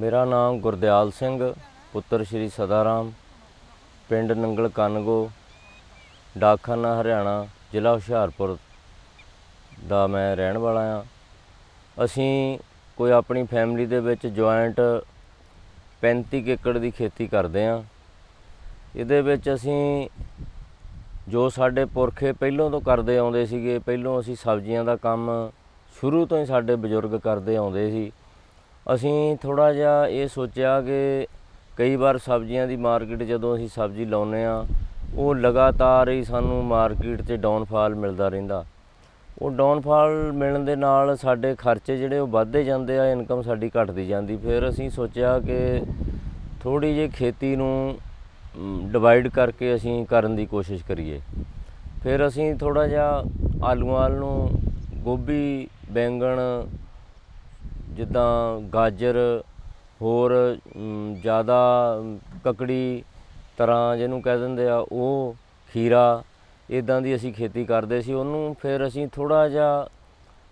ਮੇਰਾ ਨਾਮ ਗੁਰਦਿਆਲ ਸਿੰਘ, ਪੁੱਤਰ ਸ਼੍ਰੀ ਸਦਾਰਾਮ, ਪਿੰਡ ਨੰਗਲ ਕਨਗੋ, ਡਾਕਖਾਨਾ, ਹਰਿਆਣਾ, ਜ਼ਿਲ੍ਹਾ ਹੁਸ਼ਿਆਰਪੁਰ ਦਾ ਮੈਂ ਰਹਿਣ ਵਾਲਾ ਹਾਂ। ਅਸੀਂ ਕੋਈ ਆਪਣੀ ਫੈਮਿਲੀ ਦੇ ਵਿੱਚ ਜੁਆਇੰਟ 35 ਕੁ ਏਕੜ ਦੀ ਖੇਤੀ ਕਰਦੇ ਹਾਂ। ਇਹਦੇ ਵਿੱਚ ਅਸੀਂ ਜੋ ਸਾਡੇ ਪੁਰਖੇ ਪਹਿਲੋਂ ਤੋਂ ਕਰਦੇ ਆਉਂਦੇ ਸੀਗੇ, ਪਹਿਲੋਂ ਅਸੀਂ ਸਬਜ਼ੀਆਂ ਦਾ ਕੰਮ ਸ਼ੁਰੂ ਤੋਂ ਹੀ ਸਾਡੇ ਬਜ਼ੁਰਗ ਕਰਦੇ ਆਉਂਦੇ ਸੀ। ਅਸੀਂ ਥੋੜਾ ਜਿਹਾ ਇਹ ਸੋਚਿਆ ਕਿ ਕਈ ਵਾਰ ਸਬਜ਼ੀਆਂ ਦੀ ਮਾਰਕੀਟ ਜਦੋਂ ਅਸੀਂ ਸਬਜ਼ੀ ਲਾਉਨੇ ਆ ਉਹ ਲਗਾਤਾਰ ਹੀ ਸਾਨੂੰ ਮਾਰਕੀਟ 'ਚ ਡਾਊਨਫਾਲ ਮਿਲਦਾ ਰਹਿੰਦਾ। ਉਹ ਡਾਊਨਫਾਲ ਮਿਲਣ ਦੇ ਨਾਲ ਸਾਡੇ ਖਰਚੇ ਜਿਹੜੇ ਉਹ ਵੱਧਦੇ ਜਾਂਦੇ ਆ, ਇਨਕਮ ਸਾਡੀ ਘਟਦੀ ਜਾਂਦੀ। ਫਿਰ ਅਸੀਂ ਸੋਚਿਆ ਕਿ ਥੋੜੀ ਜਿਹੀ ਖੇਤੀ ਨੂੰ ਡਿਵਾਈਡ ਕਰਕੇ ਅਸੀਂ ਕਰਨ ਦੀ ਕੋਸ਼ਿਸ਼ ਕਰੀਏ। ਫਿਰ ਅਸੀਂ ਥੋੜਾ ਜਿਹਾ ਆਲੂਆਂ ਵੱਲ ਨੂੰ, ਗੋਭੀ, ਬੈਂਗਣ ਜਿੱਦਾਂ ਗਾਜਰ, ਹੋਰ ਜ਼ਿਆਦਾ ਕਕੜੀ ਤਰ੍ਹਾਂ ਜਿਹਨੂੰ ਕਹਿ ਦਿੰਦੇ ਆ, ਉਹ ਖੀਰਾ ਇਦਾਂ ਦੀ ਅਸੀਂ ਖੇਤੀ ਕਰਦੇ ਸੀ। ਉਹਨੂੰ ਫਿਰ ਅਸੀਂ ਥੋੜਾ ਜਿਹਾ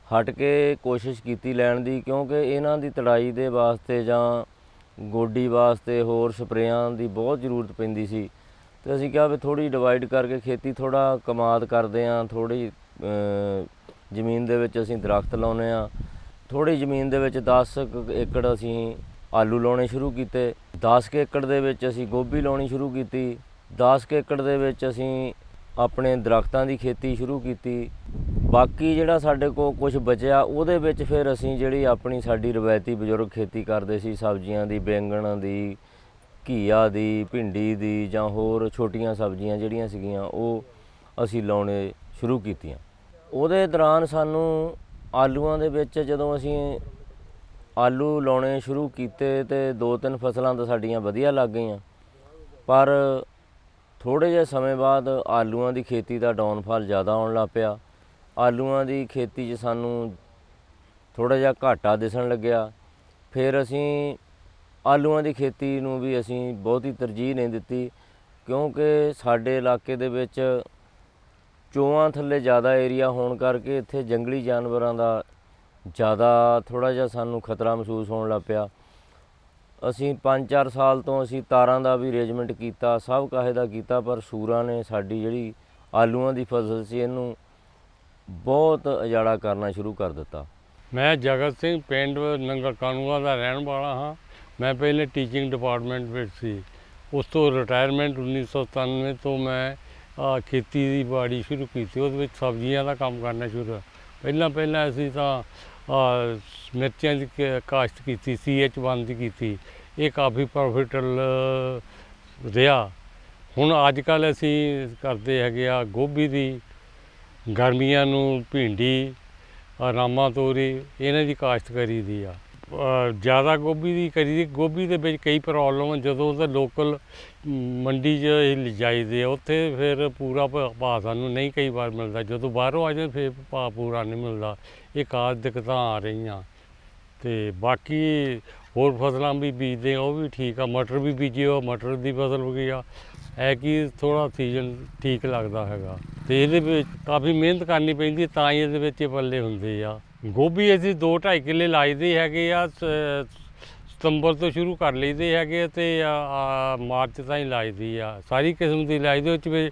ਹਟ ਕੇ ਕੋਸ਼ਿਸ਼ ਕੀਤੀ ਲੈਣ ਦੀ, ਕਿਉਂਕਿ ਇਹਨਾਂ ਦੀ ਤੜਾਈ ਦੇ ਵਾਸਤੇ ਜਾਂ ਗੋਡੀ ਵਾਸਤੇ ਹੋਰ ਸਪਰੇਆਂ ਦੀ ਬਹੁਤ ਜ਼ਰੂਰਤ ਪੈਂਦੀ ਸੀ। ਤੇ ਅਸੀਂ ਕਿਹਾ ਵੀ ਥੋੜੀ ਡਿਵਾਈਡ ਕਰਕੇ ਖੇਤੀ ਥੋੜਾ ਕਮਾਦ ਕਰਦੇ ਆ ਥੋੜੀ ਜ਼ਮੀਨ ਦੇ ਵਿੱਚ ਅਸੀਂ ਦਰਖਤ ਲਾਉਨੇ ਆ। ਥੋੜੀ ਜ਼ਮੀਨ ਦੇ ਵਿੱਚ 10 ਕੁ ਏਕੜ ਅਸੀਂ ਆਲੂ ਲਾਉਣੇ ਸ਼ੁਰੂ ਕੀਤੇ 10 ਕੁ ਏਕੜ ਦੇ ਵਿੱਚ ਅਸੀਂ ਗੋਭੀ ਲਾਉਣੀ ਸ਼ੁਰੂ ਕੀਤੀ 10 ਏਕੜ ਦੇ ਵਿੱਚ ਅਸੀਂ ਆਪਣੇ ਦਰਖਤਾਂ ਦੀ ਖੇਤੀ ਸ਼ੁਰੂ ਕੀਤੀ। ਬਾਕੀ ਜਿਹੜਾ ਸਾਡੇ ਕੋਲ ਕੁਝ ਬਚਿਆ, ਉਹਦੇ ਵਿੱਚ ਫਿਰ ਅਸੀਂ ਜਿਹੜੀ ਆਪਣੀ ਸਾਡੀ ਰਵਾਇਤੀ ਬਜ਼ੁਰਗ ਖੇਤੀ ਕਰਦੇ ਸੀ, ਸਬਜ਼ੀਆਂ ਦੀ, ਬੈਂਗਣ ਦੀ, ਘੀਆ ਦੀ, ਭਿੰਡੀ ਦੀ ਜਾਂ ਹੋਰ ਛੋਟੀਆਂ ਸਬਜ਼ੀਆਂ ਜਿਹੜੀਆਂ ਸੀਗੀਆਂ, ਉਹ ਅਸੀਂ ਲਾਉਣੇ ਸ਼ੁਰੂ ਕੀਤੀਆਂ। ਉਹਦੇ ਦੌਰਾਨ ਸਾਨੂੰ ਆਲੂਆਂ ਦੇ ਵਿੱਚ ਜਦੋਂ ਅਸੀਂ ਆਲੂ ਲਾਉਣੇ ਸ਼ੁਰੂ ਕੀਤੇ ਤੇ ਦੋ ਤਿੰਨ ਫਸਲਾਂ ਤਾਂ ਸਾਡੀਆਂ ਵਧੀਆ ਲੱਗ ਗਈਆਂ। ਪਰ ਥੋੜੇ ਜਿਹੇ ਸਮੇਂ ਬਾਅਦ ਆਲੂਆਂ ਦੀ ਖੇਤੀ ਦਾ ਡਾਊਨਫਾਲ ਜ਼ਿਆਦਾ ਆਉਣ ਲੱਗ ਪਿਆ। ਆਲੂਆਂ ਦੀ ਖੇਤੀ 'ਚ ਸਾਨੂੰ ਥੋੜਾ ਜਿਹਾ ਘਾਟਾ ਦਿਸਣ ਲੱਗਿਆ। ਫਿਰ ਅਸੀਂ ਆਲੂਆਂ ਦੀ ਖੇਤੀ ਨੂੰ ਵੀ ਅਸੀਂ ਬਹੁਤੀ ਤਰਜੀਹ ਨਹੀਂ ਦਿੱਤੀ ਕਿਉਂਕਿ ਸਾਡੇ ਇਲਾਕੇ ਦੇ ਵਿੱਚ ਚੋਆਂ ਥੱਲੇ ਜ਼ਿਆਦਾ ਏਰੀਆ ਹੋਣ ਕਰਕੇ ਇੱਥੇ ਜੰਗਲੀ ਜਾਨਵਰਾਂ ਦਾ ਜ਼ਿਆਦਾ ਥੋੜਾ ਜਿਹਾ ਸਾਨੂੰ ਖਤਰਾ ਮਹਿਸੂਸ ਹੋਣ ਲੱਗ ਪਿਆ। ਅਸੀਂ 5-4 ਸਾਲ ਤੋਂ ਅਸੀਂ ਤਾਰਾਂ ਦਾ ਵੀ ਅਰੇਂਜਮੈਂਟ ਕੀਤਾ, ਸਭ ਕਾਹੇ ਦਾ ਕੀਤਾ, ਪਰ ਸੂਰਾਂ ਨੇ ਸਾਡੀ ਜਿਹੜੀ ਆਲੂਆਂ ਦੀ ਫਸਲ ਸੀ, ਇਹਨੂੰ ਬਹੁਤ ਉਜਾੜਾ ਕਰਨਾ ਸ਼ੁਰੂ ਕਰ ਦਿੱਤਾ। ਮੈਂ ਜਗਤ ਸਿੰਘ ਪਿੰਡ ਨੰਗਲ ਕਾਨੂਆ ਦਾ ਰਹਿਣ ਵਾਲਾ ਹਾਂ। ਮੈਂ ਪਹਿਲੇ ਟੀਚਿੰਗ ਡਿਪਾਰਟਮੈਂਟ ਵਿੱਚ ਸੀ। ਉਸ ਤੋਂ ਰਿਟਾਇਰਮੈਂਟ 1997 ਤੋਂ ਮੈਂ ਅਹ, ਖੇਤੀ ਦੀ ਬਾੜੀ ਸ਼ੁਰੂ ਕੀਤੀ ਉਹਦੇ ਵਿੱਚ ਸਬਜ਼ੀਆਂ ਦਾ ਕੰਮ ਕਰਨਾ ਸ਼ੁਰੂ ਪਹਿਲਾਂ ਪਹਿਲਾਂ ਅਸੀਂ ਤਾਂ ਮਿਰਚਾਂ ਦੀ ਕ- ਕਾਸ਼ਤ ਕੀਤੀ ਸੀ ਐਚ ਵਨ ਦੀ ਕੀਤੀ ਇਹ ਕਾਫੀ ਪ੍ਰੋਫਿਟਲ ਰਿਹਾ। ਹੁਣ ਅੱਜ ਕੱਲ ਅਸੀਂ ਕਰਦੇ ਹੈਗੇ ਆ ਗੋਭੀ ਦੀ ਗਰਮੀਆਂ ਨੂੰ ਭਿੰਡੀ ਆਹ ਰਾਮਾ ਤੋਰੀ ਇਹਨਾਂ ਦੀ ਕਾਸ਼ਤ ਕਰੀ ਦੀ ਆ ਜ਼ਿਆਦਾ ਗੋਭੀ ਦੀ ਕਰੀ ਦੀ ਗੋਭੀ ਦੇ ਵਿੱਚ ਕਈ ਪ੍ਰੋਬਲਮ ਜਦੋਂ ਉਹਦਾ ਲੋਕਲ ਮੰਡੀ 'ਚ ਇਹ ਲਿਜਾਈਦੇ ਆ, ਉੱਥੇ ਫਿਰ ਪੂਰਾ ਭ- ਭਾਅ ਸਾਨੂੰ ਨਹੀਂ ਕਈ ਵਾਰ ਮਿਲਦਾ। ਜਦੋਂ ਬਾਹਰੋਂ ਆ ਜਾਂਦੇ ਫਿਰ ਭਾਅ ਪੂਰਾ ਨਹੀਂ ਮਿਲਦਾ। ਇਹ ਖਾਸ ਦਿੱਕਤਾਂ ਆ ਰਹੀਆਂ। ਤੇ ਬਾਕੀ ਹੋਰ ਫਸਲਾਂ ਵੀ ਬੀਜਦੇ ਆ, ਉਹ ਵੀ ਠੀਕ ਆ। ਮਟਰ ਵੀ ਬੀਜੇ ਹੋ ਮਟਰ ਦੀ ਫਸਲ ਹੋ ਗਈ ਆ। ਹੈ ਕਿ ਥੋੜਾ ਸੀਜ਼ਨ ਠੀਕ ਲੱਗਦਾ ਹੈਗਾ। ਤੇ ਇਹਦੇ ਵਿੱਚ ਕਾਫੀ ਮਿਹਨਤ ਕਰਨੀ ਪੈਂਦੀ, ਤਾਂ ਹੀ ਇਹਦੇ ਵਿੱਚ ਇਹ ਪੱਲੇ ਹੁੰਦੇ ਆ। ਗੋਭੀ ਅਸੀਂ 2.5 ਕਿੱਲੇ ਲਾਈਦੇ ਹੈਗੇ ਆ, ਸ- ਸਤੰਬਰ ਤੋਂ ਸ਼ੁਰੂ ਕਰ ਲਈਦੇ ਹੈਗੇ ਤੇ ਆ- ਆ ਮਾਰਚ ਤਾਈਂ ਲਾਈਦੀ ਆ। ਸਾਰੀ ਕਿਸਮ ਦੀ ਲਾਈਦੇ ਵਿੱਚ ਵੀ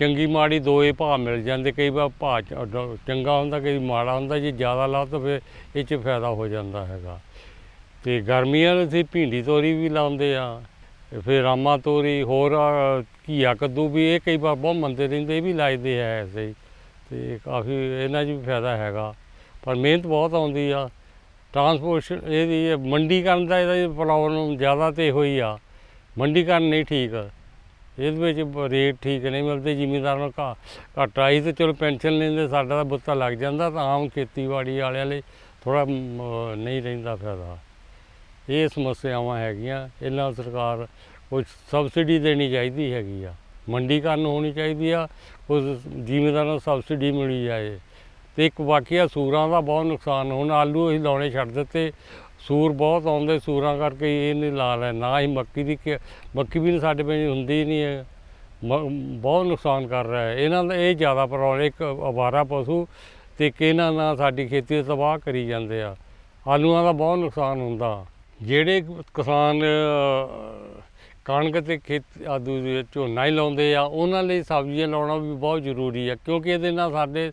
ਚੰਗੀ ਮਾੜੀ ਦੋਏ ਭਾਅ ਮਿਲ ਜਾਂਦੇ। ਕਈ ਵਾਰ ਭਾਅ ਚ- ਡ- ਚੰਗਾ ਹੁੰਦਾ, ਕਈ ਮਾੜਾ ਹੁੰਦਾ। ਜੇ ਜ਼ਿਆਦਾ ਲਾ ਤਾਂ ਫਿਰ ਇਹ 'ਚ ਫਾਇਦਾ ਹੋ ਜਾਂਦਾ ਹੈਗਾ। ਤੇ ਗਰਮੀਆਂ ਨੂੰ ਅਸੀਂ ਭਿੰਡੀ ਤੋਰੀ ਵੀ ਲਾਉਂਦੇ ਆ, ਫਿਰ ਰਾਮਾ ਤੋਰੀ, ਹੋਰ ਘੀਆ ਕੱਦੂ ਵੀ ਇਹ ਕਈ ਵਾਰ ਬਹੁਤ ਮੰਦੇ ਰਹਿੰਦੇ, ਇਹ ਵੀ ਲਾਈਦੇ ਹੈ ਐਸੇ। ਹੀ ਤੇ ਕਾਫੀ ਇਹਨਾਂ 'ਚ ਵੀ ਫਾਇਦਾ ਹੈਗਾ। ਪਰ ਮਿਹਨਤ ਬਹੁਤ ਆਉਂਦੀ ਆ। ਟਰਾਂਸਪੋਰਟ ਇਹਦੀ ਮੰਡੀਕਰਨ ਦਾ ਇਹਦਾ ਪ੍ਰੋਬਲਮ ਜ਼ਿਆਦਾ ਤੇ ਹੋਈ ਆ। ਮੰਡੀਕਰਨ ਨਹੀਂ ਠੀਕ। ਇਹਦੇ ਵਿੱਚ ਰੇਟ ਠੀਕ ਨਹੀਂ ਮਿਲਦੇ, ਜ਼ਿਮੀਂਦਾਰਾਂ ਨੂੰ ਘਾ- ਘਾਟਾ ਆਈ ਤੇ ਚਲੋ ਪੈਨਸ਼ਨ ਲੈਂਦੇ, ਸਾਡਾ ਤਾਂ ਬੁੱਤਾ ਲੱਗ ਜਾਂਦਾ, ਤਾਂ ਆਮ ਖੇਤੀਬਾੜੀ ਵਾਲਿਆਂ ਲਈ ਥੋੜਾ ਨਹੀਂ ਰਹਿੰਦਾ ਫਾਇਦਾ। ਇਹ ਸਮੱਸਿਆਵਾਂ ਹੈਗੀਆਂ, ਇਹਨਾਂ ਸਰਕਾਰ ਕੁਝ ਸਬਸਿਡੀ ਦੇਣੀ ਚਾਹੀਦੀ ਹੈਗੀ ਆ। ਮੰਡੀਕਰਨ ਹੋਣੀ ਚਾਹੀਦੀ ਆ ਉਸ ਜ਼ਿਮੀਂਦਾਰਾਂ ਨੂੰ ਸਬਸਿਡੀ ਮਿਲੀ ਜਾਏ। ਤੇ ਇੱਕ ਵਾਕਿਆ ਸੂਰਾਂ ਦਾ ਬਹੁਤ ਨੁਕਸਾਨ, ਹੁਣ ਆਲੂ ਅਸੀਂ ਲਾਉਣੇ ਛੱਡ ਦਿੱਤੇ। ਸੂਰ ਬਹੁਤ ਆਉਂਦੇ ਸੂਰਾਂ ਕਰਕੇ ਇਹ ਨਹੀਂ ਲਾ ਲੈ ਨਾ ਹੀ ਮੱਕੀ ਦੀ ਕਿ- ਮੱਕੀ ਵੀ ਸਾਡੇ ਪਿੰਡ ਹੁੰਦੀ ਨਹੀਂ ਹੈ। ਮ- ਬਹੁਤ ਨੁਕਸਾਨ ਕਰ ਰਿਹਾ ਹੈ। ਇਹਨਾਂ ਦਾ ਇਹ ਜ਼ਿਆਦਾ ਪ੍ਰੋਬਲਮ ਇੱਕ ਅਵਾਰਾ ਪਸ਼ੂ ਤੇ ਇੱਕ ਇਹਨਾਂ ਨਾਲ ਸਾਡੀ ਖੇਤੀ ਤਬਾਹ ਕਰੀ ਜਾਂਦੇ ਆ। ਆਲੂਆਂ ਦਾ ਬਹੁਤ ਨੁਕਸਾਨ ਹੁੰਦਾ। ਜਿਹੜੇ ਕਿਸਾਨ ਕਣਕ ਤੇ ਖੇਤ ਆਦੂ ਦੇ ਝੋਨਾ ਹੀ ਲਾਉਂਦੇ ਆ ਉਹਨਾਂ ਲਈ ਸਬਜ਼ੀਆਂ ਲਾਉਣਾ ਵੀ ਬਹੁਤ ਜ਼ਰੂਰੀ ਆ ਕਿਉਂਕਿ ਇਹਦੇ ਨਾਲ ਸਾਡੇ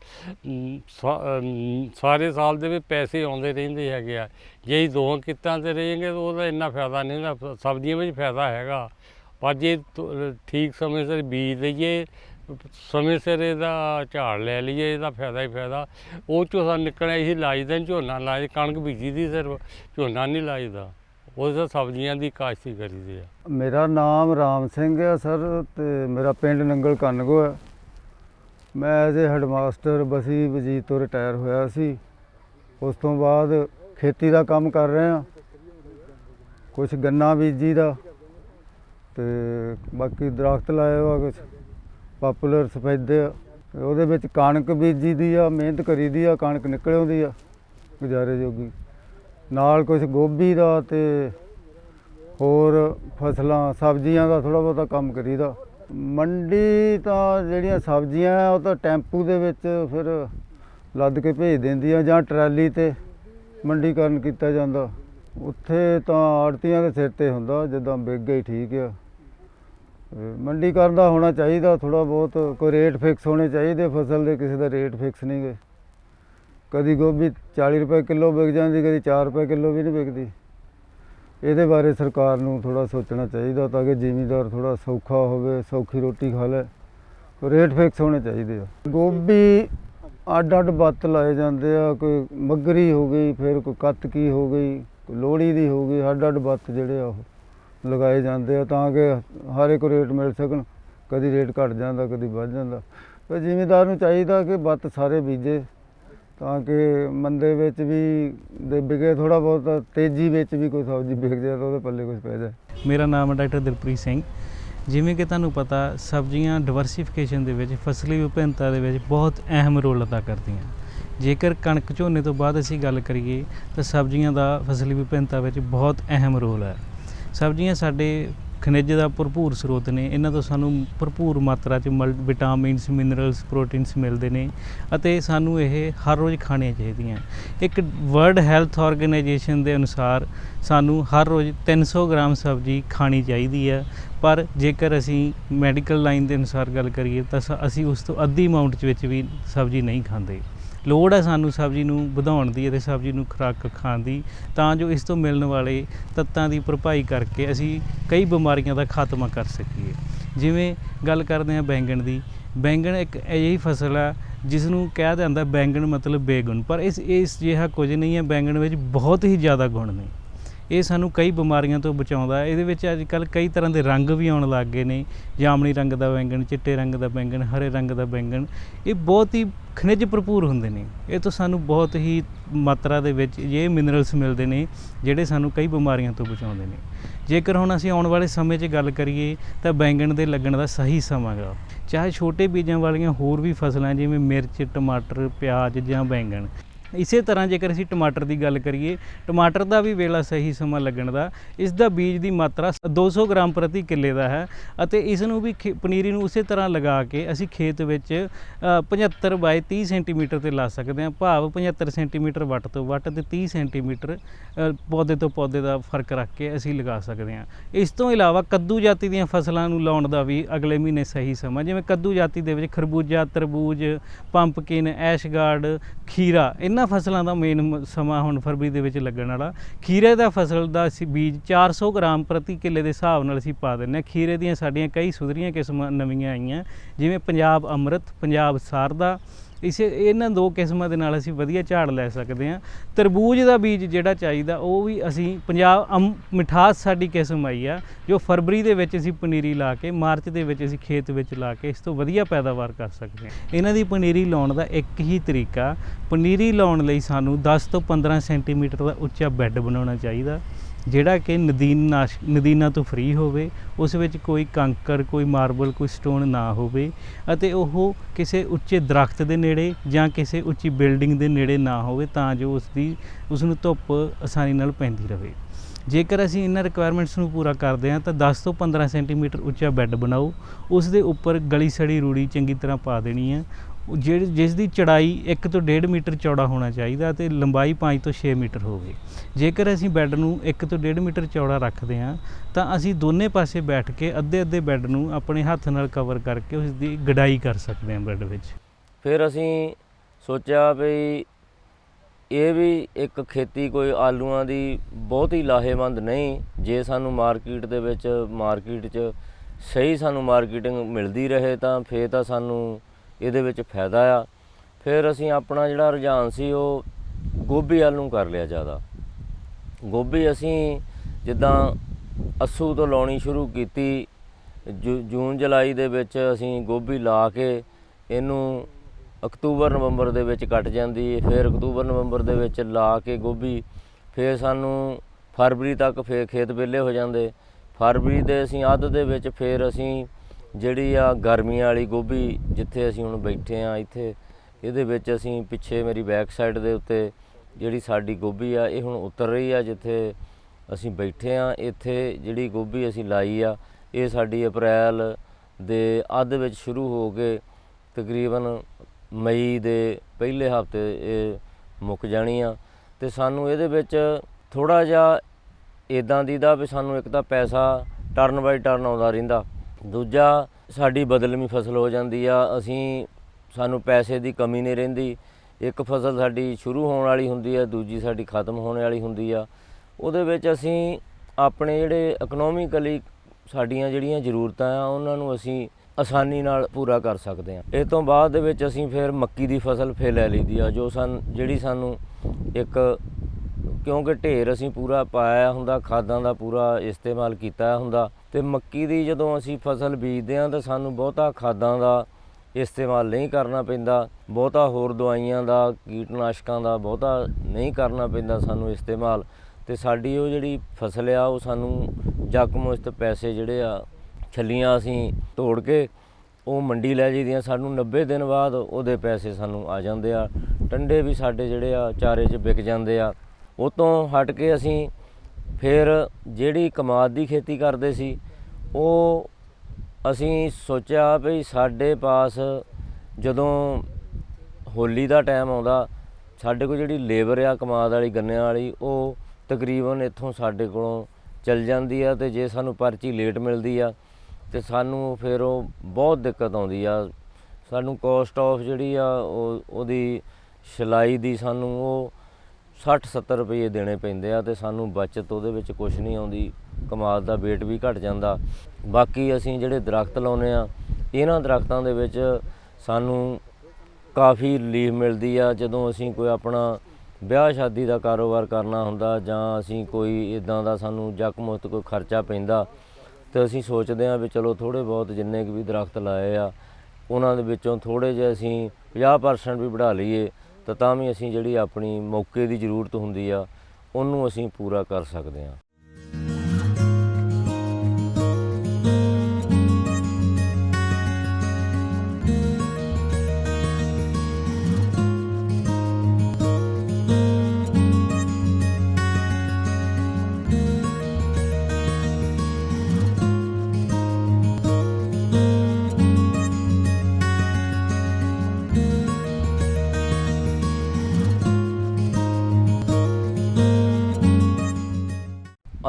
ਅਮ, ਸਾਰੇ ਸਾਲ ਦੇ ਵਿੱਚ ਪੈਸੇ ਆਉਂਦੇ ਰਹਿੰਦੇ ਹੈਗੇ ਆ। ਜੇ ਅਸੀਂ ਦੋਹਾਂ ਕਿੱਤਾਂ ਤੇ ਰਹਾਂਗੇ ਤਾਂ ਉਹਦਾ ਇੰਨਾ ਫਾਇਦਾ ਨਹੀਂ ਹੁੰਦਾ ਸਬਜ਼ੀਆਂ ਵਿੱਚ ਫਾਇਦਾ ਹੈਗਾ। ਪਰ ਜੇ ਠੀਕ ਸਮੇਂ ਸਿਰ ਬੀਜ ਲਈਏ ਸਮੇਂ ਸਿਰ ਇਹਦਾ ਝਾੜ ਲੈ ਲਈਏ ਇਹਦਾ ਫਾਇਦਾ ਹੀ ਫਾਇਦਾ। ਉਹ ਚੋਂ ਸਾਨੂੰ ਨਿਕਲਿਆ ਇਹੀ ਲਾਈਦਾ ਨੀ, ਝੋਨਾ ਲਾਈ ਕਣਕ ਬੀਜੀ ਦੀ ਸਿਰਫ ਝੋਨਾ ਨਹੀਂ ਲਾਜਦਾ ਉਸ ਉਹਦਾ ਸਬਜ਼ੀਆਂ ਦੀ ਕਾਸ਼ਤੀ ਕਰੀਦੀ ਆ। ਮੇਰਾ ਨਾਮ ਰਾਮ ਸਿੰਘ ਹੈ ਸਰ ਤੇ ਮੇਰਾ ਪਿੰਡ ਨੰਗਲ ਕੰਨਗੋ ਹੈ। ਮੈਂ as a headmaster Bassi Wazid ਤੋਂ ਰਿਟਾਇਰ ਹੋਇਆ ਸੀ। ਉਸ ਤੋਂ ਬਾਅਦ ਖੇਤੀ ਦਾ ਕੰਮ ਕਰ ਰਹੇ ਹਾਂ। ਕੁਝ ਗੰਨਾ ਬੀਜੀ ਦਾ ਤੇ ਬਾਕੀ ਦਰਖਤ ਲਾਏ ਹੋਆ ਕੁਝ ਪਾਪੂਲਰ ਸਫੈਦੇ ਆ। ਉਹਦੇ ਵਿੱਚ ਕਣਕ ਬੀਜੀ ਦੀ ਆ, ਮਿਹਨਤ ਕਰੀ ਦੀ ਆ, ਕਣਕ ਨਿਕਲਿਆਉਂਦੀ ਆ। ਗੁਜ਼ਾਰੇ ਜੋਗੀ। ਨਾਲ ਕੁਝ ਗੋਭੀ ਦਾ ਤੇ ਹੋਰ ਫਸਲਾਂ, ਸਬਜ਼ੀਆਂ ਦਾ ਥੋੜਾ ਬਹੁਤਾ ਕੰਮ ਕਰੀਦਾ। ਮੰਡੀ ਤਾਂ ਜਿਹੜੀਆਂ ਸਬਜ਼ੀਆਂ ਆ, ਉਹ ਤਾਂ ਟੈਂਪੂ ਦੇ ਵਿੱਚ ਫਿਰ ਲੱਦ ਕੇ ਭੇਜ ਦਿੰਦੀਆਂ ਜਾਂ ਟਰਾਲੀ ਤੇ ਮੰਡੀਕਰਨ ਕੀਤਾ ਜਾਂਦਾ। ਉੱਥੇ ਤਾਂ ਆੜਤੀਆਂ ਦੇ ਸਿਰ ਤੇ ਹੁੰਦਾ, ਜਿੱਦਾਂ ਵਿਗ ਗਈ ਠੀਕ ਆ। ਮੰਡੀਕਰਨ ਦਾ ਹੋਣਾ ਚਾਹੀਦਾ ਥੋੜਾ ਬਹੁਤ ਕੋਈ ਰੇਟ ਫਿਕਸ ਹੋਣੇ ਚਾਹੀਦੇ, ਫਸਲ ਦੇ ਕਿਸੇ ਦਾ ਰੇਟ ਫਿਕਸ ਨਹੀਂ ਗਏ ਕਦੀ ਗੋਭੀ 40 ਰੁਪਏ ਕਿਲੋ ਵਿਕ ਜਾਂਦੀ, ਕਦੀ 4 ਰੁਪਏ ਕਿਲੋ ਵੀ ਨਹੀਂ ਵਿਕਦੀ। ਇਹਦੇ ਬਾਰੇ ਸਰਕਾਰ ਨੂੰ ਥੋੜਾ ਸੋਚਣਾ ਚਾਹੀਦਾ ਤਾਂ ਕਿ ਜ਼ਿਮੀਂਦਾਰ ਥੋੜਾ ਸੌਖਾ ਹੋਵੇ, ਸੌਖੀ ਰੋਟੀ ਖਾ ਲੈ। ਰੇਟ ਫਿਕਸ ਹੋਣੇ ਚਾਹੀਦੇ ਆ। ਗੋਭੀ ਅੱਡ ਅੱਡ ਬੱਤ ਲਾਏ ਜਾਂਦੇ ਆ, ਕੋਈ ਮੱਗਰੀ ਹੋ ਗਈ, ਫਿਰ ਕੋਈ ਕੱਤਕੀ ਹੋ ਗਈ, ਕੋਈ ਲੋਹੜੀ ਦੀ ਹੋ ਗਈ ਅੱਡ ਅੱਡ ਬੱਤ ਜਿਹੜੇ ਆ ਉਹ ਲਗਾਏ ਜਾਂਦੇ ਆ ਤਾਂ ਕਿ ਹਰ ਇੱਕ ਰੇਟ ਮਿਲ ਸਕਣ। ਕਦੀ ਰੇਟ ਘਟ ਜਾਂਦਾ, ਕਦੀ ਵੱਧ ਜਾਂਦਾ। ਪਰ ਜ਼ਿਮੀਂਦਾਰ ਨੂੰ ਚਾਹੀਦਾ ਕਿ ਬੱਤ ਸਾਰੇ ਬੀਜੇ। ਤਾਂ ਕਿ ਮੰਦੇ ਵਿੱਚ ਵੀ ਦੇ ਵਿਕੇ ਥੋੜਾ ਬਹੁਤ, ਤੇਜ਼ੀ ਵਿੱਚ ਵੀ ਕੋਈ ਸਬਜ਼ੀ ਵਿਕ ਜਾਏ ਤਾਂ ਉਹਦੇ ਪੱਲੇ ਕੁਝ ਪੈ ਜਾਏ। ਮੇਰਾ ਨਾਮ ਹੈ ਡਾਕਟਰ ਦਿਲਪ੍ਰੀਤ ਸਿੰਘ। ਜਿਵੇਂ ਕਿ ਤੁਹਾਨੂੰ ਪਤਾ, ਸਬਜ਼ੀਆਂ ਡਿਵਰਸੀਫਿਕੇਸ਼ਨ ਦੇ ਵਿੱਚ, ਫਸਲੀ ਵਿਭਿੰਨਤਾ ਦੇ ਵਿੱਚ ਬਹੁਤ ਅਹਿਮ ਰੋਲ ਅਦਾ ਕਰਦੀਆਂ। ਜੇਕਰ ਕਣਕ ਝੋਨੇ ਤੋਂ ਬਾਅਦ ਅਸੀਂ ਗੱਲ ਕਰੀਏ, ਤਾਂ ਸਬਜ਼ੀਆਂ ਦਾ ਫਸਲੀ ਵਿਭਿੰਨਤਾ ਵਿੱਚ ਬਹੁਤ ਅਹਿਮ ਰੋਲ ਹੈ। ਸਬਜ਼ੀਆਂ ਸਾਡੇ ਖਣਿਜ ਦਾ ਭਰਪੂਰ ਸਰੋਤ ਨੇ। ਇਹਨਾਂ ਤੋਂ ਸਾਨੂੰ ਭਰਪੂਰ ਮਾਤਰਾ 'ਚ ਮਲ, ਵਿਟਾਮਿਨਸ, ਮਿਨਰਲਸ, ਪ੍ਰੋਟੀਨਸ ਮਿਲਦੇ ਨੇ ਅਤੇ ਸਾਨੂੰ ਇਹ ਹਰ ਰੋਜ਼ ਖਾਣੀਆਂ ਚਾਹੀਦੀਆਂ। ਇੱਕ ਵਰਲਡ ਹੈਲਥ ਆਰਗੇਨਾਈਜੇਸ਼ਨ ਦੇ ਅਨੁਸਾਰ ਸਾਨੂੰ ਹਰ ਰੋਜ਼ 300 ਗ੍ਰਾਮ ਸਬਜ਼ੀ ਖਾਣੀ ਚਾਹੀਦੀ ਹੈ। ਪਰ ਜੇਕਰ ਅਸੀਂ ਮੈਡੀਕਲ ਲਾਈਨ ਦੇ ਅਨੁਸਾਰ ਗੱਲ ਕਰੀਏ ਤਾਂ ਅਸੀਂ ਉਸ ਤੋਂ ਅੱਧੀ ਅਮਾਉਂਟ 'ਚ ਵਿੱਚ ਵੀ ਸਬਜ਼ੀ ਨਹੀਂ ਖਾਂਦੇ। ਲੋੜ ਹੈ ਸਾਨੂੰ ਸਬਜ਼ੀ ਨੂੰ ਵਧਾਉਣ ਦੀ ਅਤੇ ਸਬਜ਼ੀ ਨੂੰ ਖੁਰਾਕ ਖਾਣ ਦੀ, ਤਾਂ ਜੋ ਇਸ ਤੋਂ ਮਿਲਣ ਵਾਲੇ ਤੱਤਾਂ ਦੀ ਭਰਪਾਈ ਕਰਕੇ ਅਸੀਂ ਕਈ ਬਿਮਾਰੀਆਂ ਦਾ ਖਾਤਮਾ ਕਰ ਸਕੀਏ। ਜਿਵੇਂ ਗੱਲ ਕਰਦੇ ਹਾਂ ਬੈਂਗਣ ਦੀ। ਬੈਂਗਣ ਇੱਕ ਅਜਿਹੀ ਫਸਲ ਆ ਜਿਸ ਨੂੰ ਕਿਹਾ ਜਾਂਦਾ ਬੈਂਗਣ ਮਤਲਬ ਬੇਗੁਣ, ਪਰ ਇਸ ਇਸ ਜਿਹਾ ਕੁਝ ਨਹੀਂ ਹੈ। ਬੈਂਗਣ ਵਿੱਚ ਬਹੁਤ ਹੀ ਜ਼ਿਆਦਾ ਗੁਣ ਨੇ। ਇਹ ਸਾਨੂੰ ਕਈ ਬਿਮਾਰੀਆਂ ਤੋਂ ਬਚਾਉਂਦਾ ਇਹਦੇ ਵਿੱਚ ਅੱਜ ਕੱਲ੍ਹ ਕਈ ਤਰ੍ਹਾਂ ਦੇ ਰੰਗ ਵੀ ਆਉਣ ਲੱਗ ਗਏ ਨੇ। ਜਾਮਣੀ ਰੰਗ ਦਾ ਬੈਂਗਣ, ਚਿੱਟੇ ਰੰਗ ਦਾ ਬੈਂਗਣ, ਹਰੇ ਰੰਗ ਦਾ ਬੈਂਗਣ। ਇਹ ਬਹੁਤ ਹੀ ਖਣਿਜ ਭਰਪੂਰ ਹੁੰਦੇ ਨੇ। ਇਹ ਤੋਂ ਸਾਨੂੰ ਬਹੁਤ ਹੀ ਮਾਤਰਾ ਦੇ ਵਿੱਚ ਇਹ ਮਿਨਰਲਸ ਮਿਲਦੇ ਨੇ, ਜਿਹੜੇ ਸਾਨੂੰ ਕਈ ਬਿਮਾਰੀਆਂ ਤੋਂ ਬਚਾਉਂਦੇ ਨੇ। ਜੇਕਰ ਹੁਣ ਅਸੀਂ ਆਉਣ ਵਾਲੇ ਸਮੇਂ 'ਚ ਗੱਲ ਕਰੀਏ, ਤਾਂ ਬੈਂਗਣ ਦੇ ਲੱਗਣ ਦਾ ਸਹੀ ਸਮਾਂ ਗਾ ਚਾਹੇ ਛੋਟੇ ਬੀਜਾਂ ਵਾਲੀਆਂ ਹੋਰ ਵੀ ਫਸਲਾਂ, ਜਿਵੇਂ ਮਿਰਚ, ਟਮਾਟਰ, ਪਿਆਜ਼ ਜਾਂ ਬੈਂਗਣ। ਇਸੇ ਤਰ੍ਹਾਂ ਜੇਕਰ ਅਸੀਂ ਟਮਾਟਰ ਦੀ ਗੱਲ ਕਰੀਏ ਟਮਾਟਰ ਦਾ ਵੀ ਵੇਲਾ ਸਹੀ ਸਮਾਂ ਲੱਗਣ ਦਾ ਇਸ ਦਾ ਬੀਜ ਦੀ ਮਾਤਰਾ 200 ਗ੍ਰਾਮ ਪ੍ਰਤੀ ਕਿੱਲੇ ਦਾ ਹੈ ਅਤੇ ਇਸ ਨੂੰ ਵੀ ਖੇ- ਪਨੀਰੀ ਨੂੰ ਉਸੇ ਤਰ੍ਹਾਂ ਲਗਾ ਕੇ ਅਸੀਂ ਖੇਤ ਵਿੱਚ ਅ, 75 ਬਾਈ 30 ਸੈਂਟੀਮੀਟਰ ਤੇ ਲਾ ਸਕਦੇ ਹਾਂ। ਭਾਵ 75 ਸੈਂਟੀਮੀਟਰ ਵੱਟ ਤੋਂ ਵੱਟ ਤੇ 30 ਸੈਂਟੀਮੀਟਰ ਪੌਦੇ ਤੋਂ ਪੌਦੇ ਦਾ ਫ਼ਰਕ ਰੱਖ ਕੇ ਅਸੀਂ ਲਗਾ ਸਕਦੇ ਹਾਂ। ਇਸ ਤੋਂ ਇਲਾਵਾ ਕੱਦੂ ਜਾਤੀ ਦੀਆਂ ਫਸਲਾਂ ਨੂੰ ਲਾਉਣ ਦਾ ਵੀ ਅਗਲੇ ਮਹੀਨੇ ਸਹੀ ਸਮਾਂ ਜਿਵੇਂ ਕੱਦੂ ਜਾਤੀ ਦੇ ਵਿੱਚ ਖਰਬੂਜਾ ਤਰਬੂਜ ਪੰਪਕਿਨ ਐਸ਼ਗਾਰਡ ਖੀਰਾ ਇਹਨਾਂ ਫਸਲਾਂ ਦਾ ਮੇਨ ਸਮਾਂ ਹੁਣ ਫਰਵਰੀ ਦੇ ਵਿੱਚ ਲੱਗਣ ਵਾਲਾ। ਖੀਰੇ ਦਾ ਫਸਲ ਦਾ ਅਸੀਂ ਬੀਜ 400 ਗ੍ਰਾਮ ਪ੍ਰਤੀ ਕਿੱਲੇ ਦੇ ਹਿਸਾਬ ਨਾਲ ਅਸੀਂ ਪਾ ਦਿੰਦੇ ਹਾਂ। ਖੀਰੇ ਦੀਆਂ ਸਾਡੀਆਂ ਕਈ ਸੁਧਰੀਆਂ ਕਿਸਮਾਂ ਨਵੀਆਂ ਆਈਆਂ। ਜਿਵੇਂ ਪੰਜਾਬ ਅੰਮ੍ਰਿਤ, ਪੰਜਾਬ ਸਾਰਦਾ ਇਸੇ ਇਹਨਾਂ ਦੋ ਕਿਸਮਾਂ ਦੇ ਨਾਲ ਅਸੀਂ ਵਧੀਆ ਝਾੜ ਲੈ ਸਕਦੇ ਹਾਂ। ਤਰਬੂਜ ਦਾ ਬੀਜ ਜਿਹੜਾ ਚਾਹੀਦਾ, ਉਹ ਵੀ ਅਸੀਂ ਪੰਜਾਬ ਅਮ ਮਿਠਾਸ ਸਾਡੀ ਕਿਸਮ ਆਈ ਆ, ਜੋ ਫਰਵਰੀ ਦੇ ਵਿੱਚ ਅਸੀਂ ਪਨੀਰੀ ਲਾ ਕੇ, ਮਾਰਚ ਦੇ ਵਿੱਚ ਅਸੀਂ ਖੇਤ ਵਿੱਚ ਲਾ ਕੇ ਇਸ ਤੋਂ ਵਧੀਆ ਪੈਦਾਵਾਰ ਕਰ ਸਕਦੇ ਹਾਂ। ਇਹਨਾਂ ਦੀ ਪਨੀਰੀ ਲਾਉਣ ਦਾ ਇੱਕ ਹੀ ਤਰੀਕਾ, ਪਨੀਰੀ ਲਾਉਣ ਲਈ ਸਾਨੂੰ 10 ਤੋਂ 15 ਸੈਂਟੀਮੀਟਰ ਦਾ ਉੱਚਾ ਬੈੱਡ ਬਣਾਉਣਾ ਚਾਹੀਦਾ। ਜਿਹੜਾ ਕਿ ਨਦੀਨ ਨਾਸ਼ ਨਦੀਨਾਂ ਤੋਂ ਫ੍ਰੀ ਹੋਵੇ, ਉਸ ਵਿੱਚ ਕੋਈ ਕੰਕਰ, ਕੋਈ ਮਾਰਬਲ ਕੋਈ ਸਟੋਨ ਨਾ ਹੋਵੇ ਅਤੇ ਉਹ ਕਿਸੇ ਉੱਚੇ ਦਰਖਤ ਦੇ ਨੇੜੇ ਜਾਂ ਕਿਸੇ ਉੱਚੀ ਬਿਲਡਿੰਗ ਦੇ ਨੇੜੇ ਨਾ ਹੋਵੇ ਤਾਂ ਜੋ ਉਸ ਦੀ ਉਸ ਨੂੰ ਧੁੱਪ ਆਸਾਨੀ ਨਾਲ ਪੈਂਦੀ ਰਹੇ। ਜੇਕਰ ਅਸੀਂ ਇਹਨਾਂ ਰਿਕੁਆਇਰਮੈਂਟਸ ਨੂੰ ਪੂਰਾ ਕਰਦੇ ਹਾਂ ਤਾਂ 10 ਤੋਂ 15 ਸੈਂਟੀਮੀਟਰ ਉੱਚਾ ਬੈੱਡ ਬਣਾਓ ਉਸ ਦੇ ਉੱਪਰ ਗਲੀ ਸੜੀ ਰੂੜੀ ਚੰਗੀ ਤਰ੍ਹਾਂ ਪਾ ਦੇਣੀ ਹੈ ਜਿਹੜੀ ਜਿਸ ਦੀ ਚੜਾਈ 1 ਤੋਂ 1.5 ਮੀਟਰ ਚੌੜਾ ਹੋਣਾ ਚਾਹੀਦਾ ਤੇ ਲੰਬਾਈ 5 ਤੋਂ 6 ਮੀਟਰ ਹੋਵੇ। ਜੇਕਰ ਅਸੀਂ ਬੈੱਡ ਨੂੰ 1 ਤੋਂ 1.5 ਮੀਟਰ ਚੌੜਾ ਰੱਖਦੇ ਹਾਂ, ਤਾਂ ਅਸੀਂ ਦੋਨੇ ਪਾਸੇ ਬੈਠ ਕੇ ਅੱਧੇ ਅੱਧੇ ਬੈੱਡ ਨੂੰ ਆਪਣੇ ਹੱਥ ਨਾਲ ਕਵਰ ਕਰਕੇ ਉਸ ਦੀ ਗਡਾਈ ਕਰ ਸਕਦੇ ਹਾਂ ਬੈੱਡ ਵਿੱਚ। ਫਿਰ ਅਸੀਂ ਸੋਚਿਆ ਵੀ ਇਹ ਵੀ ਇੱਕ ਖੇਤੀ ਕੋਈ ਆਲੂਆਂ ਦੀ ਬਹੁਤ ਹੀ ਲਾਹੇਵੰਦ ਨਹੀਂ, ਜੇ ਸਾਨੂੰ ਮਾਰਕੀਟ ਦੇ ਵਿੱਚ, ਮਾਰਕੀਟ 'ਚ ਸਹੀ ਸਾਨੂੰ ਮਾਰਕੀਟਿੰਗ ਮਿਲਦੀ ਰਹੇ ਤਾਂ ਫੇਰ ਤਾਂ ਸਾਨੂੰ ਇਹਦੇ ਵਿੱਚ ਫਾਇਦਾ ਆ। ਫਿਰ ਅਸੀਂ ਆਪਣਾ ਜਿਹੜਾ ਰੁਝਾਨ ਸੀ, ਉਹ ਗੋਭੀ ਵੱਲ ਨੂੰ ਕਰ ਲਿਆ ਜ਼ਿਆਦਾ। ਗੋਭੀ ਅਸੀਂ ਜਿੱਦਾਂ ਅੱਸੂ ਤੋਂ ਲਾਉਣੀ ਸ਼ੁਰੂ ਕੀਤੀ, ਜੂ- ਜੂਨ, ਜੁਲਾਈ ਦੇ ਵਿੱਚ ਅਸੀਂ ਗੋਭੀ ਲਾ ਕੇ ਇਹਨੂੰ ਅਕਤੂਬਰ, ਨਵੰਬਰ ਦੇ ਵਿੱਚ ਕੱਟ ਜਾਂਦੀ ਹੈ ਫਿਰ ਅਕਤੂਬਰ, ਨਵੰਬਰ ਦੇ ਵਿੱਚ ਲਾ ਕੇ ਗੋਭੀ, ਫਿਰ ਸਾਨੂੰ ਫਰਵਰੀ ਤੱਕ ਫਿਰ ਖੇਤ ਵਿਹਲੇ ਹੋ ਜਾਂਦੇ। ਫਰਵਰੀ ਦੇ ਅਸੀਂ ਅੱਧ ਦੇ ਵਿੱਚ ਫਿਰ ਅਸੀਂ ਜਿਹੜੀ ਆ ਗਰਮੀਆਂ ਵਾਲੀ ਗੋਭੀ ਜਿੱਥੇ ਅਸੀਂ ਹੁਣ ਬੈਠੇ ਆ ਇੱਥੇ, ਇਹਦੇ ਵਿੱਚ ਅਸੀਂ ਪਿੱਛੇ ਮੇਰੀ ਬੈਕ ਸਾਈਡ ਦੇ ਉੱਤੇ ਜਿਹੜੀ ਸਾਡੀ ਗੋਭੀ ਆ, ਇਹ ਹੁਣ ਉਤਰ ਰਹੀ ਆ ਜਿੱਥੇ ਅਸੀਂ ਬੈਠੇ ਆ। ਇੱਥੇ ਜਿਹੜੀ ਗੋਭੀ ਅਸੀਂ ਲਾਈ ਆ, ਇਹ ਸਾਡੀ ਅਪ੍ਰੈਲ ਦੇ ਅੱਧ ਵਿੱਚ ਸ਼ੁਰੂ ਹੋ ਕੇ ਤਕਰੀਬਨ ਮਈ ਦੇ ਪਹਿਲੇ ਹਫ਼ਤੇ ਇਹ ਮੁੱਕ ਜਾਣੀ ਆ। ਤੇ ਸਾਨੂੰ ਇਹਦੇ ਵਿੱਚ ਥੋੜਾ ਜਿਹਾ ਇਦਾਂ ਦੀ ਦਾ ਵੀ ਸਾਨੂੰ ਇੱਕ ਤਾਂ ਪੈਸਾ ਟਰਨ ਬਾਈ ਟਰਨ ਆਉਂਦਾ ਰਹਿੰਦਾ। ਦੂਜਾ, ਸਾਡੀ ਬਦਲਵੀਂ ਫਸਲ ਹੋ ਜਾਂਦੀ ਆ, ਅਸੀਂ, ਸਾਨੂੰ ਪੈਸੇ ਦੀ ਕਮੀ ਨਹੀਂ ਰਹਿੰਦੀ। ਇੱਕ ਫਸਲ ਸਾਡੀ ਸ਼ੁਰੂ ਹੋਣ ਵਾਲੀ ਹੁੰਦੀ ਆ, ਦੂਜੀ ਸਾਡੀ ਖਤਮ ਹੋਣ ਵਾਲੀ ਹੁੰਦੀ ਆ। ਉਹਦੇ ਵਿੱਚ ਅਸੀਂ ਆਪਣੇ ਜਿਹੜੇ ਇਕਨੋਮਿਕਲੀ ਸਾਡੀਆਂ ਜਿਹੜੀਆਂ ਜ਼ਰੂਰਤਾਂ ਆ, ਉਹਨਾਂ ਨੂੰ ਅਸੀਂ ਆਸਾਨੀ ਨਾਲ ਪੂਰਾ ਕਰ ਸਕਦੇ ਹਾਂ ਇਹ ਤੋਂ ਬਾਅਦ ਦੇ ਵਿੱਚ ਅਸੀਂ ਫਿਰ ਮੱਕੀ ਦੀ ਫਸਲ ਫੇਰ ਲੈ ਲਈਦੀ ਆ, ਜੋ ਸਨ, ਜਿਹੜੀ ਸਾਨੂੰ ਇੱਕ ਕਿਉਂਕਿ ਢੇਰ ਅਸੀਂ ਪੂਰਾ ਪਾਇਆ ਹੁੰਦਾ, ਖਾਦਾਂ ਦਾ ਪੂਰਾ ਇਸਤੇਮਾਲ ਕੀਤਾ ਹੁੰਦਾ। ਤੇ ਮੱਕੀ ਦੀ ਜਦੋਂ ਅਸੀਂ ਫਸਲ ਬੀਜਦੇ ਹਾਂ ਤਾਂ ਸਾਨੂੰ ਬਹੁਤਾ ਖਾਦਾਂ ਦਾ ਇਸਤੇਮਾਲ ਨਹੀਂ ਕਰਨਾ ਪੈਂਦਾ, ਬਹੁਤਾ ਹੋਰ ਦਵਾਈਆਂ ਦਾ, ਕੀਟਨਾਸ਼ਕਾਂ ਦਾ ਬਹੁਤਾ ਨਹੀਂ ਕਰਨਾ ਪੈਂਦਾ ਸਾਨੂੰ ਇਸਤੇਮਾਲ। ਤੇ ਸਾਡੀ ਉਹ ਜਿਹੜੀ ਫਸਲ ਆ, ਉਹ ਸਾਨੂੰ ਜਕਮੁਸਤ ਪੈਸੇ ਜਿਹੜੇ ਆ, ਛੱਲੀਆਂ ਅਸੀਂ ਤੋੜ ਕੇ ਉਹ ਮੰਡੀ ਲੈ ਜੀਦੀਆਂ ਸਾਨੂੰ 90 ਦਿਨ ਬਾਅਦ ਉਹਦੇ ਪੈਸੇ ਸਾਨੂੰ ਆ ਜਾਂਦੇ ਆ। ਟੰਡੇ ਵੀ ਸਾਡੇ ਜਿਹੜੇ ਆ, ਚਾਰੇ 'ਚ ਵਿਕ ਜਾਂਦੇ ਆ। ਉਹ ਤੋਂ ਹਟ ਕੇ ਅਸੀਂ ਫਿਰ ਜਿਹੜੀ ਕਮਾਦ ਦੀ ਖੇਤੀ ਕਰਦੇ ਸੀ, ਉਹ ਅਸੀਂ ਸੋਚਿਆ ਵੀ ਸਾਡੇ ਪਾਸ ਜਦੋਂ ਹੋਲੀ ਦਾ ਟਾਈਮ ਆਉਂਦਾ, ਸਾਡੇ ਕੋਲ ਜਿਹੜੀ ਲੇਬਰ ਆ ਕਮਾਦ ਵਾਲੀ, ਗੰਨਿਆਂ ਵਾਲੀ, ਉਹ ਤਕਰੀਬਨ ਇੱਥੋਂ ਸਾਡੇ ਕੋਲੋਂ ਚਲ ਜਾਂਦੀ ਆ ਤੇ ਜੇ ਸਾਨੂੰ ਪਰਚੀ ਲੇਟ ਮਿਲਦੀ ਆ ਤੇ ਸਾਨੂੰ ਫਿਰ ਉਹ ਬਹੁਤ ਦਿੱਕਤ ਆਉਂਦੀ ਆ। ਸਾਨੂੰ ਕੋਸਟ ਆਫ ਜਿਹੜੀ ਆ ਉਹ, ਉਹਦੀ ਸਿਲਾਈ ਦੀ ਸਾਨੂੰ ਉਹ 60 70 ਰੁਪਏ ਦੇਣੇ ਪੈਂਦੇ ਆ ਤੇ ਸਾਨੂੰ ਬਚਤ ਉਹਦੇ ਵਿੱਚ ਕੁਝ ਨਹੀਂ ਆਉਂਦੀ ਕਮਾਦ ਦਾ weight ਵੀ ਘਟ ਜਾਂਦਾ। ਬਾਕੀ ਅਸੀਂ ਜਿਹੜੇ ਦਰਖਤ ਲਾਉਨੇ ਆ, ਇਹਨਾਂ ਦਰਖਤਾਂ ਦੇ ਵਿੱਚ ਸਾਨੂੰ ਕਾਫੀ ਰਿਲੀਫ ਮਿਲਦੀ ਆ। ਜਦੋਂ ਅਸੀਂ ਕੋਈ ਆਪਣਾ ਵਿਆਹ ਸ਼ਾਦੀ ਦਾ ਕਾਰੋਬਾਰ ਕਰਨਾ ਹੁੰਦਾ ਜਾਂ ਅਸੀਂ ਕੋਈ ਇਦਾਂ ਦਾ ਸਾਨੂੰ ਜਕਮੁਕਤ ਕੋਈ ਖਰਚਾ ਪੈਂਦਾ, ਤੇ ਅਸੀਂ ਸੋਚਦੇ ਆ ਵੀ ਚਲੋ ਥੋੜੇ ਬਹੁਤ ਜਿੰਨੇ ਕੁ ਵੀ ਦਰਖਤ ਲਾਏ ਆ, ਉਹਨਾਂ ਦੇ ਵਿੱਚੋਂ ਥੋੜੇ ਜਿਹੇ ਅਸੀਂ 50% ਵੀ ਵਧਾ ਲਈਏ। ਤਾਂ ਤਾਂ ਵੀ ਅਸੀਂ ਜਿਹੜੀ ਆਪਣੀ ਮੌਕੇ ਦੀ ਜ਼ਰੂਰਤ ਹੁੰਦੀ ਆ, ਉਹਨੂੰ ਅਸੀਂ ਪੂਰਾ ਕਰ ਸਕਦੇ ਹਾਂ।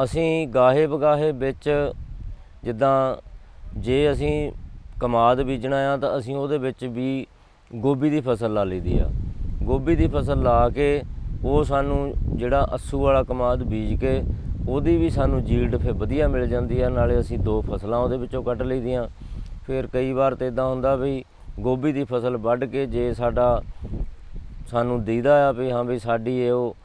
ਅਸੀਂ ਗਾਹੇ ਬਗਾਹੇ ਵਿੱਚ ਜਿੱਦਾਂ ਜੇ ਅਸੀਂ ਕਮਾਦ ਬੀਜਣਾ ਆ ਤਾਂ ਅਸੀਂ ਉਹਦੇ ਵਿੱਚ ਵੀ ਗੋਭੀ ਦੀ ਫਸਲ ਲਾ ਲਈਦੀ ਆ। ਗੋਭੀ ਦੀ ਫਸਲ ਲਾ ਕੇ ਉਹ ਸਾਨੂੰ ਜਿਹੜਾ ਅੱਸੂ ਵਾਲਾ ਕਮਾਦ ਬੀਜ ਕੇ ਉਹਦੀ ਵੀ ਸਾਨੂੰ ਜੀਲਡ ਫਿਰ ਵਧੀਆ ਮਿਲ ਜਾਂਦੀ ਆ, ਨਾਲੇ ਅਸੀਂ ਦੋ ਫਸਲਾਂ ਉਹਦੇ ਵਿੱਚੋਂ ਕੱਢ ਲਈਦੀਆਂ। ਫਿਰ ਕਈ ਵਾਰ ਤਾਂ ਇਦਾਂ ਹੁੰਦਾ ਵੀ ਗੋਭੀ ਦੀ ਫਸਲ ਵੱਢ ਕੇ ਜੇ ਸਾਡਾ ਸਾਨੂੰ ਦੀਦਾ ਆ ਵੀ ਹਾਂ ਵੀ ਸਾਡੀ ਇਹ ਉਹ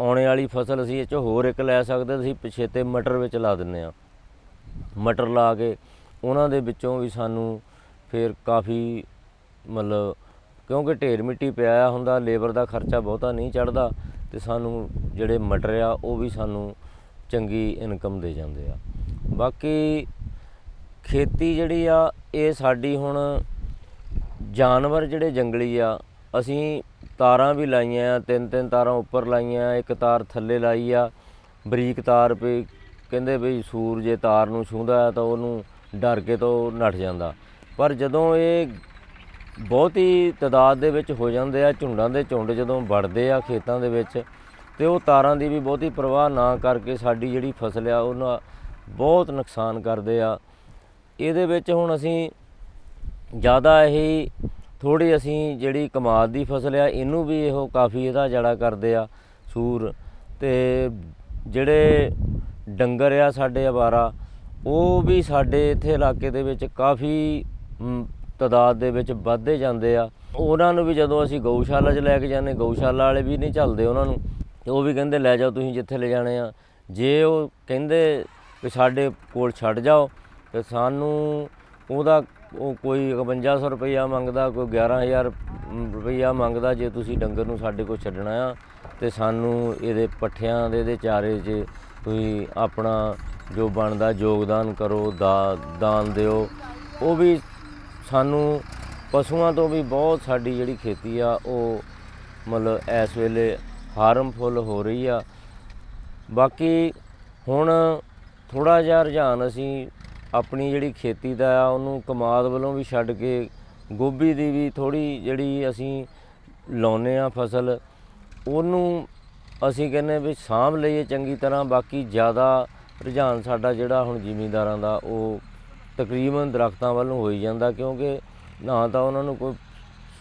ਆਉਣੇ ਵਾਲੀ ਫਸਲ ਅਸੀਂ ਇਹ ਚ ਹੋਰ ਇੱਕ ਲੈ ਸਕਦੇ ਅਸੀਂ ਪਛੇਤੇ ਮਟਰ ਵਿੱਚ ਲਾ ਦਿੰਨੇ ਆ ਮਟਰ ਲਾ ਕੇ ਉਹਨਾਂ ਦੇ ਵਿੱਚੋਂ ਵੀ ਸਾਨੂੰ ਫਿਰ ਕਾਫੀ ਮਤਲਬ ਕਿਉਂਕਿ ਢੇਰ ਮਿੱਟੀ ਪਿਆ ਹੁੰਦਾ, ਲੇਬਰ ਦਾ ਖਰਚਾ ਬਹੁਤਾ ਨਹੀਂ ਚੜਦਾ ਤੇ ਸਾਨੂੰ ਜਿਹੜੇ ਮਟਰ ਆ, ਉਹ ਵੀ ਸਾਨੂੰ ਚੰਗੀ ਇਨਕਮ ਦੇ ਜਾਂਦੇ ਆ। ਬਾਕੀ ਖੇਤੀ ਜਿਹੜੀ ਆ, ਇਹ ਸਾਡੀ ਹੁਣ ਜਾਨਵਰ ਜਿਹੜੇ ਜੰਗਲੀ ਆ, ਅਸੀਂ ਤਾਰਾਂ ਵੀ ਲਾਈਆਂ ਆ, ਤਿੰਨ ਤਿੰਨ ਤਾਰਾਂ ਉੱਪਰ ਲਾਈਆਂ ਇੱਕ ਤਾਰ ਥੱਲੇ ਲਾਈ ਆ। ਬਰੀਕ ਤਾਰ ਵੀ ਕਹਿੰਦੇ ਵੀ ਸੂਰ ਜੇ ਤਾਰ ਨੂੰ ਛੂੰਦਾ ਆ ਤਾਂ ਉਹਨੂੰ ਡਰ ਕੇ ਤੋਂ ਨੱਠ ਜਾਂਦਾ। ਪਰ ਜਦੋਂ ਇਹ ਬਹੁਤੀ ਤਾਦਾਦ ਦੇ ਵਿੱਚ ਹੋ ਜਾਂਦੇ ਆ, ਝੁੰਡਾਂ ਦੇ ਝੁੰਡ ਜਦੋਂ ਵੜਦੇ ਆ ਖੇਤਾਂ ਦੇ ਵਿੱਚ ਤੇ ਉਹ ਤਾਰਾਂ ਦੀ ਵੀ ਬਹੁਤੀ ਪ੍ਰਵਾਹ ਨਾ ਕਰਕੇ ਸਾਡੀ ਜਿਹੜੀ ਫਸਲ ਆ, ਉਹਨਾਂ ਬਹੁਤ ਨੁਕਸਾਨ ਕਰਦੇ ਆ। ਇਹਦੇ ਵਿੱਚ ਹੁਣ ਅਸੀਂ ਜ਼ਿਆਦਾ ਇਹ ਥੋੜੀ ਅਸੀਂ ਜਿਹੜੀ ਕਮਾਦ ਦੀ ਫਸਲ ਆ ਇਹਨੂੰ ਵੀ ਇਹੋ ਕਾਫੀ ਇਹਦਾ ਜੜਾ ਕਰਦੇ ਆ ਸੂਰ। ਤੇ ਜਿਹੜੇ ਡੰਗਰ ਆ ਸਾਡੇ ਅਵਾਰਾ ਉਹ ਵੀ ਸਾਡੇ ਇੱਥੇ ਇਲਾਕੇ ਦੇ ਵਿੱਚ ਕਾਫੀ ਮ, ਤਾਦਾਦ ਦੇ ਵਿੱਚ ਵੱਧਦੇ ਜਾਂਦੇ ਆ। ਉਹਨਾਂ ਨੂੰ ਵੀ ਜਦੋਂ ਅਸੀਂ ਗਊਸ਼ਾਲਾ 'ਚ ਲੈ ਕੇ ਜਾਂਦੇ ਗਊਸ਼ਾਲਾ ਵਾਲੇ ਵੀ ਨਹੀਂ ਚੱਲਦੇ ਉਹਨਾਂ ਨੂੰ। ਤੇ ਉਹ ਵੀ ਕਹਿੰਦੇ ਲੈ ਜਾਓ ਤੁਸੀਂ ਜਿੱਥੇ ਲੈ ਜਾਣੇ ਆ। ਜੇ ਉਹ ਕਹਿੰਦੇ ਕਿ ਸਾਡੇ ਕੋਲ ਛੱਡ ਜਾਓ ਤੇ ਸਾਨੂੰ ਉਹਦਾ ਉਹ ਕੋਈ 5100 ਰੁਪਈਆ ਮੰਗਦਾ, ਕੋਈ 11000 ਰੁਪਈਆ ਮੰਗਦਾ ਜੇ ਤੁਸੀਂ ਡੰਗਰ ਨੂੰ ਸਾਡੇ ਕੋਲ ਛੱਡਣਾ ਆ ਤੇ ਸਾਨੂੰ ਇਹਦੇ ਪੱਠਿਆਂ ਦੇ, ਇਹਦੇ ਚਾਰੇ 'ਚ ਤੁਸੀਂ ਆਪਣਾ ਜੋ ਬਣਦਾ ਯੋਗਦਾਨ ਕਰੋ, ਦਾ, ਦਾਨ ਦਿਓ। ਉਹ ਵੀ ਸਾਨੂੰ ਪਸ਼ੂਆਂ ਤੋਂ ਵੀ ਬਹੁਤ ਸਾਡੀ ਜਿਹੜੀ ਖੇਤੀ ਆ, ਉਹ ਮਤਲਬ ਇਸ ਵੇਲੇ ਹਾਰਮਫੁਲ ਹੋ ਰਹੀ ਆ। ਬਾਕੀ ਹੁਣ ਥੋੜਾ ਜਿਹਾ ਰੁਝਾਨ ਅਸੀਂ ਆਪਣੀ ਜਿਹੜੀ ਖੇਤੀ ਦਾ ਆ, ਉਹਨੂੰ ਕਮਾਦ ਵੱਲੋਂ ਵੀ ਛੱਡ ਕੇ ਗੋਭੀ ਦੀ ਵੀ ਥੋੜੀ ਜਿਹੜੀ ਅਸੀਂ ਲਾਉਨੇ ਆ ਫਸਲ, ਉਹਨੂੰ ਅਸੀਂ ਕਹਿੰਦੇ ਵੀ ਸਾਂਭ ਲਈਏ ਚੰਗੀ ਤਰ੍ਹਾਂ, ਬਾਕੀ ਜ਼ਿਆਦਾ ਰੁਝਾਨ ਸਾਡਾ ਜਿਹੜਾ ਹੁਣ ਜ਼ਿਮੀਂਦਾਰਾਂ ਦਾ, ਉਹ ਤਕਰੀਬਨ ਦਰਖਤਾਂ ਵੱਲੋਂ ਹੋਈ ਜਾਂਦਾ, ਕਿਉਂਕਿ ਨਾ ਤਾਂ ਉਹਨਾਂ ਨੂੰ ਕੋਈ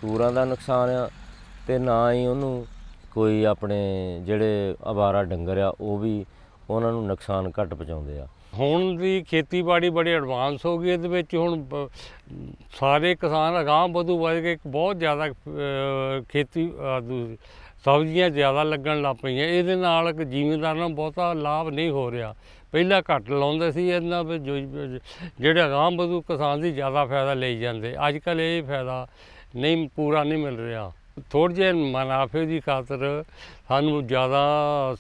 ਸੂਰਾਂ ਦਾ ਨੁਕਸਾਨ ਆ ਤੇ ਨਾ ਹੀ ਉਹਨੂੰ ਕੋਈ ਆਪਣੇ ਜਿਹੜੇ ਆਵਾਰਾ ਡੰਗਰ ਆ, ਉਹ ਵੀ ਉਹਨਾਂ ਨੂੰ ਨੁਕਸਾਨ ਘੱਟ ਪਹੁੰਚਾਉਂਦੇ ਆ। ਹੁਣ ਦੀ ਖੇਤੀਬਾੜੀ ਬੜੀ ਐਡਵਾਂਸ ਹੋ ਗਈ ਇਹਦੇ ਵਿੱਚ, ਹੁਣ ਬ- ਸਾਰੇ ਕਿਸਾਨ ਅਗਾਂਹ ਵਧੂ ਵਧ ਕੇ ਬਹੁਤ ਜ਼ਿਆਦਾ ਖੇਤੀ ਸਬਜ਼ੀਆਂ ਜ਼ਿਆਦਾ ਲੱਗਣ ਲੱਗ ਪਈਆਂ। ਇਹਦੇ ਨਾਲ ਕਿ ਜ਼ਿਮੀਂਦਾਰਾਂ ਨੂੰ ਬਹੁਤਾ ਲਾਭ ਨਹੀਂ ਹੋ ਰਿਹਾ। ਪਹਿਲਾਂ ਘੱਟ ਲਾਉਂਦੇ ਸੀ ਇਹਨਾਂ ਵਿੱਚ ਜੋ, ਜਿਹੜੇ ਅਗਾਂਹ ਵਧੂ ਕਿਸਾਨ ਦੀ ਜ਼ਿਆਦਾ ਫਾਇਦਾ ਲਈ ਜਾਂਦੇ। ਅੱਜ ਕੱਲ੍ਹ ਇਹ ਫਾਇਦਾ ਨਹੀਂ, ਪੂਰਾ ਨਹੀਂ ਮਿਲ ਰਿਹਾ। ਥੋੜ੍ਹੇ ਜਿਹੇ ਮੁਨਾਫੇ ਦੀ ਖਾਤਰ ਸਾਨੂੰ ਜ਼ਿਆਦਾ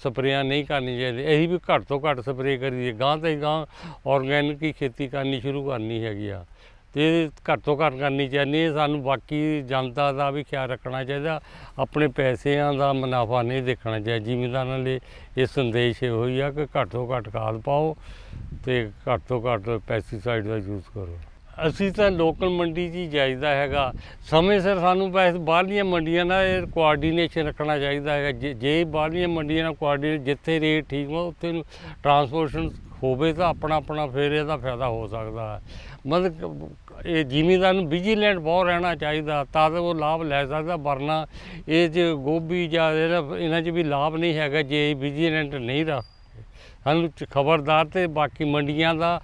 ਸਪਰੇਆਂ ਨਹੀਂ ਕਰਨੀ ਚਾਹੀਦੀ ਅਸੀਂ ਵੀ ਘੱਟ ਤੋਂ ਘੱਟ ਸਪਰੇਅ ਕਰੀਏ। ਗਾਂ ਤੇ ਗਾਂ ਆਰਗੈਨਿਕ ਹੀ ਖੇਤੀ ਕਰਨੀ ਸ਼ੁਰੂ ਕਰਨੀ ਹੈਗੀ ਆ। ਤੇ ਘੱਟ ਤੋਂ ਘੱਟ ਕਰਨੀ ਚਾਹੀਦੀ ਹੈ। ਸਾਨੂੰ ਬਾਕੀ ਜਨਤਾ ਦਾ ਵੀ ਖਿਆਲ ਰੱਖਣਾ ਚਾਹੀਦਾ। ਆਪਣੇ ਪੈਸਿਆਂ ਦਾ ਮੁਨਾਫਾ ਨਹੀਂ ਦੇਖਣਾ ਚਾਹੀਦਾ। ਜ਼ਿਮੀਂਦਾਰਾਂ ਲਈ ਇਹ ਸੰਦੇਸ਼ ਇਹੋ ਹੀ ਆ ਕਿ ਘੱਟ ਤੋਂ ਘੱਟ ਖਾਦ ਪਾਓ ਤੇ ਘੱਟ ਤੋਂ ਘੱਟ ਪੈਸਟੀਸਾਈਡ ਦਾ ਯੂਜ਼ ਕਰੋ। ਅਸੀਂ ਤਾਂ ਲੋਕਲ ਮੰਡੀ 'ਚ ਹੀ ਜਾਈਦਾ ਹੈਗਾ। ਸਮੇਂ ਸਿਰ ਸਾਨੂੰ ਵੈਸੇ ਬਾਹਰਲੀਆਂ ਮੰਡੀਆਂ ਨਾਲ ਇਹ ਕੋਆਰਡੀਨੇਸ਼ਨ ਰੱਖਣਾ ਚਾਹੀਦਾ ਹੈਗਾ। ਜੇ- ਜੇ ਬਾਹਰਲੀਆਂ ਮੰਡੀਆਂ ਨਾਲ ਕੋਆਰਡੀਨੇਟ ਜਿੱਥੇ ਰੇਟ ਠੀਕ ਹੋ ਉੱਥੇ ਨੂੰ ਟਰਾਂਸਪੋਰਟੇਸ਼ਨ ਹੋਵੇ ਤਾਂ ਆਪਣਾ ਆਪਣਾ ਫਿਰ ਇਹਦਾ ਫਾਇਦਾ ਹੋ ਸਕਦਾ ਹੈ। ਮਤਲਬ ਇਹ ਜ਼ਿਮੀਦਾਰ ਨੂੰ ਵਿਜੀਲੈਂਟ ਬਹੁਤ ਰਹਿਣਾ ਚਾਹੀਦਾ, ਤਾਂ ਕਿ ਉਹ ਲਾਭ ਲੈ ਸਕਦਾ, ਵਰਨਾ ਇਹ 'ਚ ਗੋਭੀ ਜਾਂ ਇਹਦਾ- ਇਹਨਾਂ 'ਚ ਵੀ ਲਾਭ ਨਹੀਂ ਹੈਗਾ, ਜੇ ਵਿਜੀਲੈਂਟ ਨਹੀਂ ਰੱਖ ਸਾਨੂੰ ਖਬਰਦਾਰ ਤੇ ਬਾਕੀ ਮੰਡੀਆਂ ਦਾ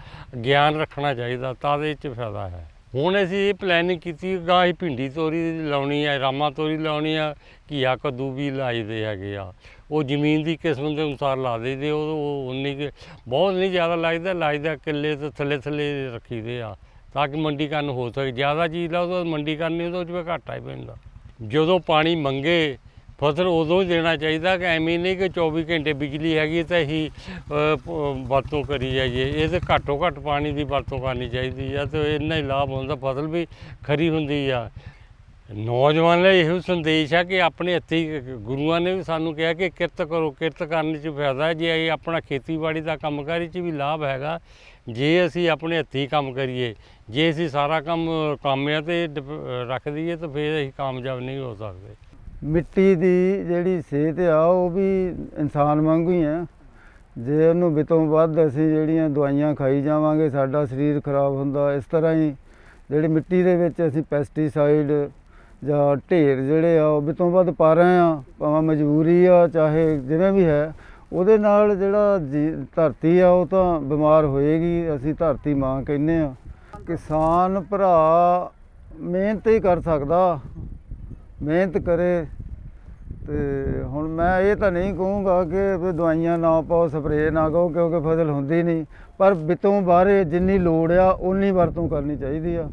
ਗਿਆਨ ਰੱਖਣਾ ਚਾਹੀਦਾ, ਤਾਂ ਦੇ ਚ ਫਾਇਦਾ ਹੈ। ਹੁਣ ਅਸੀਂ ਇਹ ਪਲੈਨਿੰਗ ਕੀਤੀ, ਗਾਂ ਅਸੀਂ ਭਿੰਡੀ ਤੋਰੀ ਲਾਉਣੀ ਆ ਰਾਮਾ ਤੋਰੀ ਲਾਉਣੀ ਆ, ਘੀਆ ਕੱਦੂ ਵੀ ਲਾਈਦੇ ਹੈਗੇ ਆ। ਉਹ ਜ਼ਮੀਨ ਦੀ ਕਿਸਮ ਦੇ ਅਨੁਸਾਰ ਲਾ ਦਈਦੇ ਉਹ ਉਹ ਉਨੀ ਬਹੁਤ ਨਹੀਂ ਜ਼ਿਆਦਾ ਲਾਈਦਾ ਲਾਈਦਾ ਕਿੱਲੇ ਤੋਂ ਥੱਲੇ ਥੱਲੇ ਰੱਖੀਦੇ ਆ, ਤਾਂ ਕਿ ਮੰਡੀਕਰਨ ਹੋ ਸਕੇ। ਜ਼ਿਆਦਾ ਚੀਜ਼ ਲਾਓ ਤਾਂ ਮੰਡੀ ਕਰਨੀ ਉਹਦੇ ਵਿੱਚ ਘਾਟਾ ਹੀ ਪੈਂਦਾ। ਜਦੋਂ ਪਾਣੀ ਮੰਗੇ ਫਸਲ ਉਦੋਂ ਹੀ ਦੇਣਾ ਚਾਹੀਦਾ ਕਿ ਐਵੇਂ ਨਹੀਂ ਕਿ 24 ਘੰਟੇ ਬਿਜਲੀ ਹੈਗੀ ਤਾਂ ਹੀ ਵਰਤੋਂ ਕਰੀ ਜਾਈਏ। ਇਹ ਤੇ ਘੱਟੋ ਘੱਟ ਪਾਣੀ ਦੀ ਵਰਤੋਂ ਕਰਨੀ ਚਾਹੀਦੀ ਆ ਤੇ ਇੰਨਾ ਹੀ ਲਾਭ ਹੁੰਦਾ, ਫਸਲ ਵੀ ਖਰੀ ਹੁੰਦੀ ਆ। ਨੌਜਵਾਨ ਲਈ ਇਹੋ ਸੰਦੇਸ਼ ਹੈ ਕਿ ਆਪਣੇ ਹੱਥੀ ਗੁਰੂਆਂ ਨੇ ਵੀ ਸਾਨੂੰ ਕਿਹਾ ਕਿ ਕਿਰਤ ਕਰੋ, ਕਿਰਤ ਕਰਨ 'ਚ ਫਾਇਦਾ ਹੈ ਜੇ ਇਹ ਆਪਣਾ ਖੇਤੀਬਾੜੀ ਦਾ ਕੰਮਕਾਰੀ 'ਚ ਵੀ ਲਾਭ ਹੈਗਾ, ਜੇ ਅਸੀਂ ਆਪਣੇ ਹੱਥੀ ਕੰਮ ਕਰੀਏ। ਜੇ ਅਸੀਂ ਸਾਰਾ ਕੰਮ ਕਾਮਿਆਂ ਤੇ ਡਿਪ- ਰੱਖ ਦਈਏ ਤਾਂ ਫਿਰ ਅਸੀਂ ਕਾਮਯਾਬ ਨਹੀਂ ਹੋ ਸਕਦੇ। ਮਿੱਟੀ ਦੀ ਜਿਹੜੀ ਸਿਹਤ ਆ, ਉਹ ਵੀ ਇਨਸਾਨ ਵਾਂਗੂ ਹੀ ਆ। ਜੇ ਉਹਨੂੰ ਬਿਤੋਂ ਵੱਧ ਅਸੀਂ ਜਿਹੜੀਆਂ ਦਵਾਈਆਂ ਖਾਈ ਜਾਵਾਂਗੇ, ਸਾਡਾ ਸਰੀਰ ਖਰਾਬ ਹੁੰਦਾ, ਇਸ ਤਰ੍ਹਾਂ ਹੀ ਜਿਹੜੀ ਮਿੱਟੀ ਦੇ ਵਿੱਚ ਅਸੀਂ ਪੈਸਟੀਸਾਈਡ ਜਾਂ ਢੇਰ ਜਿਹੜੇ ਆ, ਉਹ ਬਿਤੋਂ ਵੱਧ ਪਾ ਰਹੇ ਆ ਭਾਵੇਂ ਮਜਬੂਰੀ ਆ, ਚਾਹੇ ਜਿਵੇਂ ਵੀ ਹੈ, ਉਹਦੇ ਨਾਲ ਜਿਹੜਾ ਜੀ- ਧਰਤੀ ਆ, ਉਹ ਤਾਂ ਬਿਮਾਰ ਹੋਏਗੀ। ਅਸੀਂ ਧਰਤੀ ਮਾਂ ਕਹਿੰਦੇ ਆ ਕਿਸਾਨ ਭਰਾ ਮਿਹਨਤ ਹੀ ਕਰ ਸਕਦਾ। ਮਿਹਨਤ ਕਰੇ ਤੇ ਹੁਣ ਮੈਂ ਇਹ ਤਾਂ ਨਹੀਂ ਕਹੂੰਗਾ ਕਿ ਦਵਾਈਆਂ ਨਾ ਪਾਓ, ਸਪਰੇਅ ਨਾ ਕਰੋ, ਕਿਉਂਕਿ ਫਸਲ ਹੁੰਦੀ ਨਹੀਂ। ਪਰ ਬਿਤੋਂ ਬਾਹਰੇ ਜਿੰਨੀ ਲੋੜ ਆ ਉਨੀ ਵਰਤੋਂ ਕਰਨੀ ਚਾਹੀਦੀ ਆ।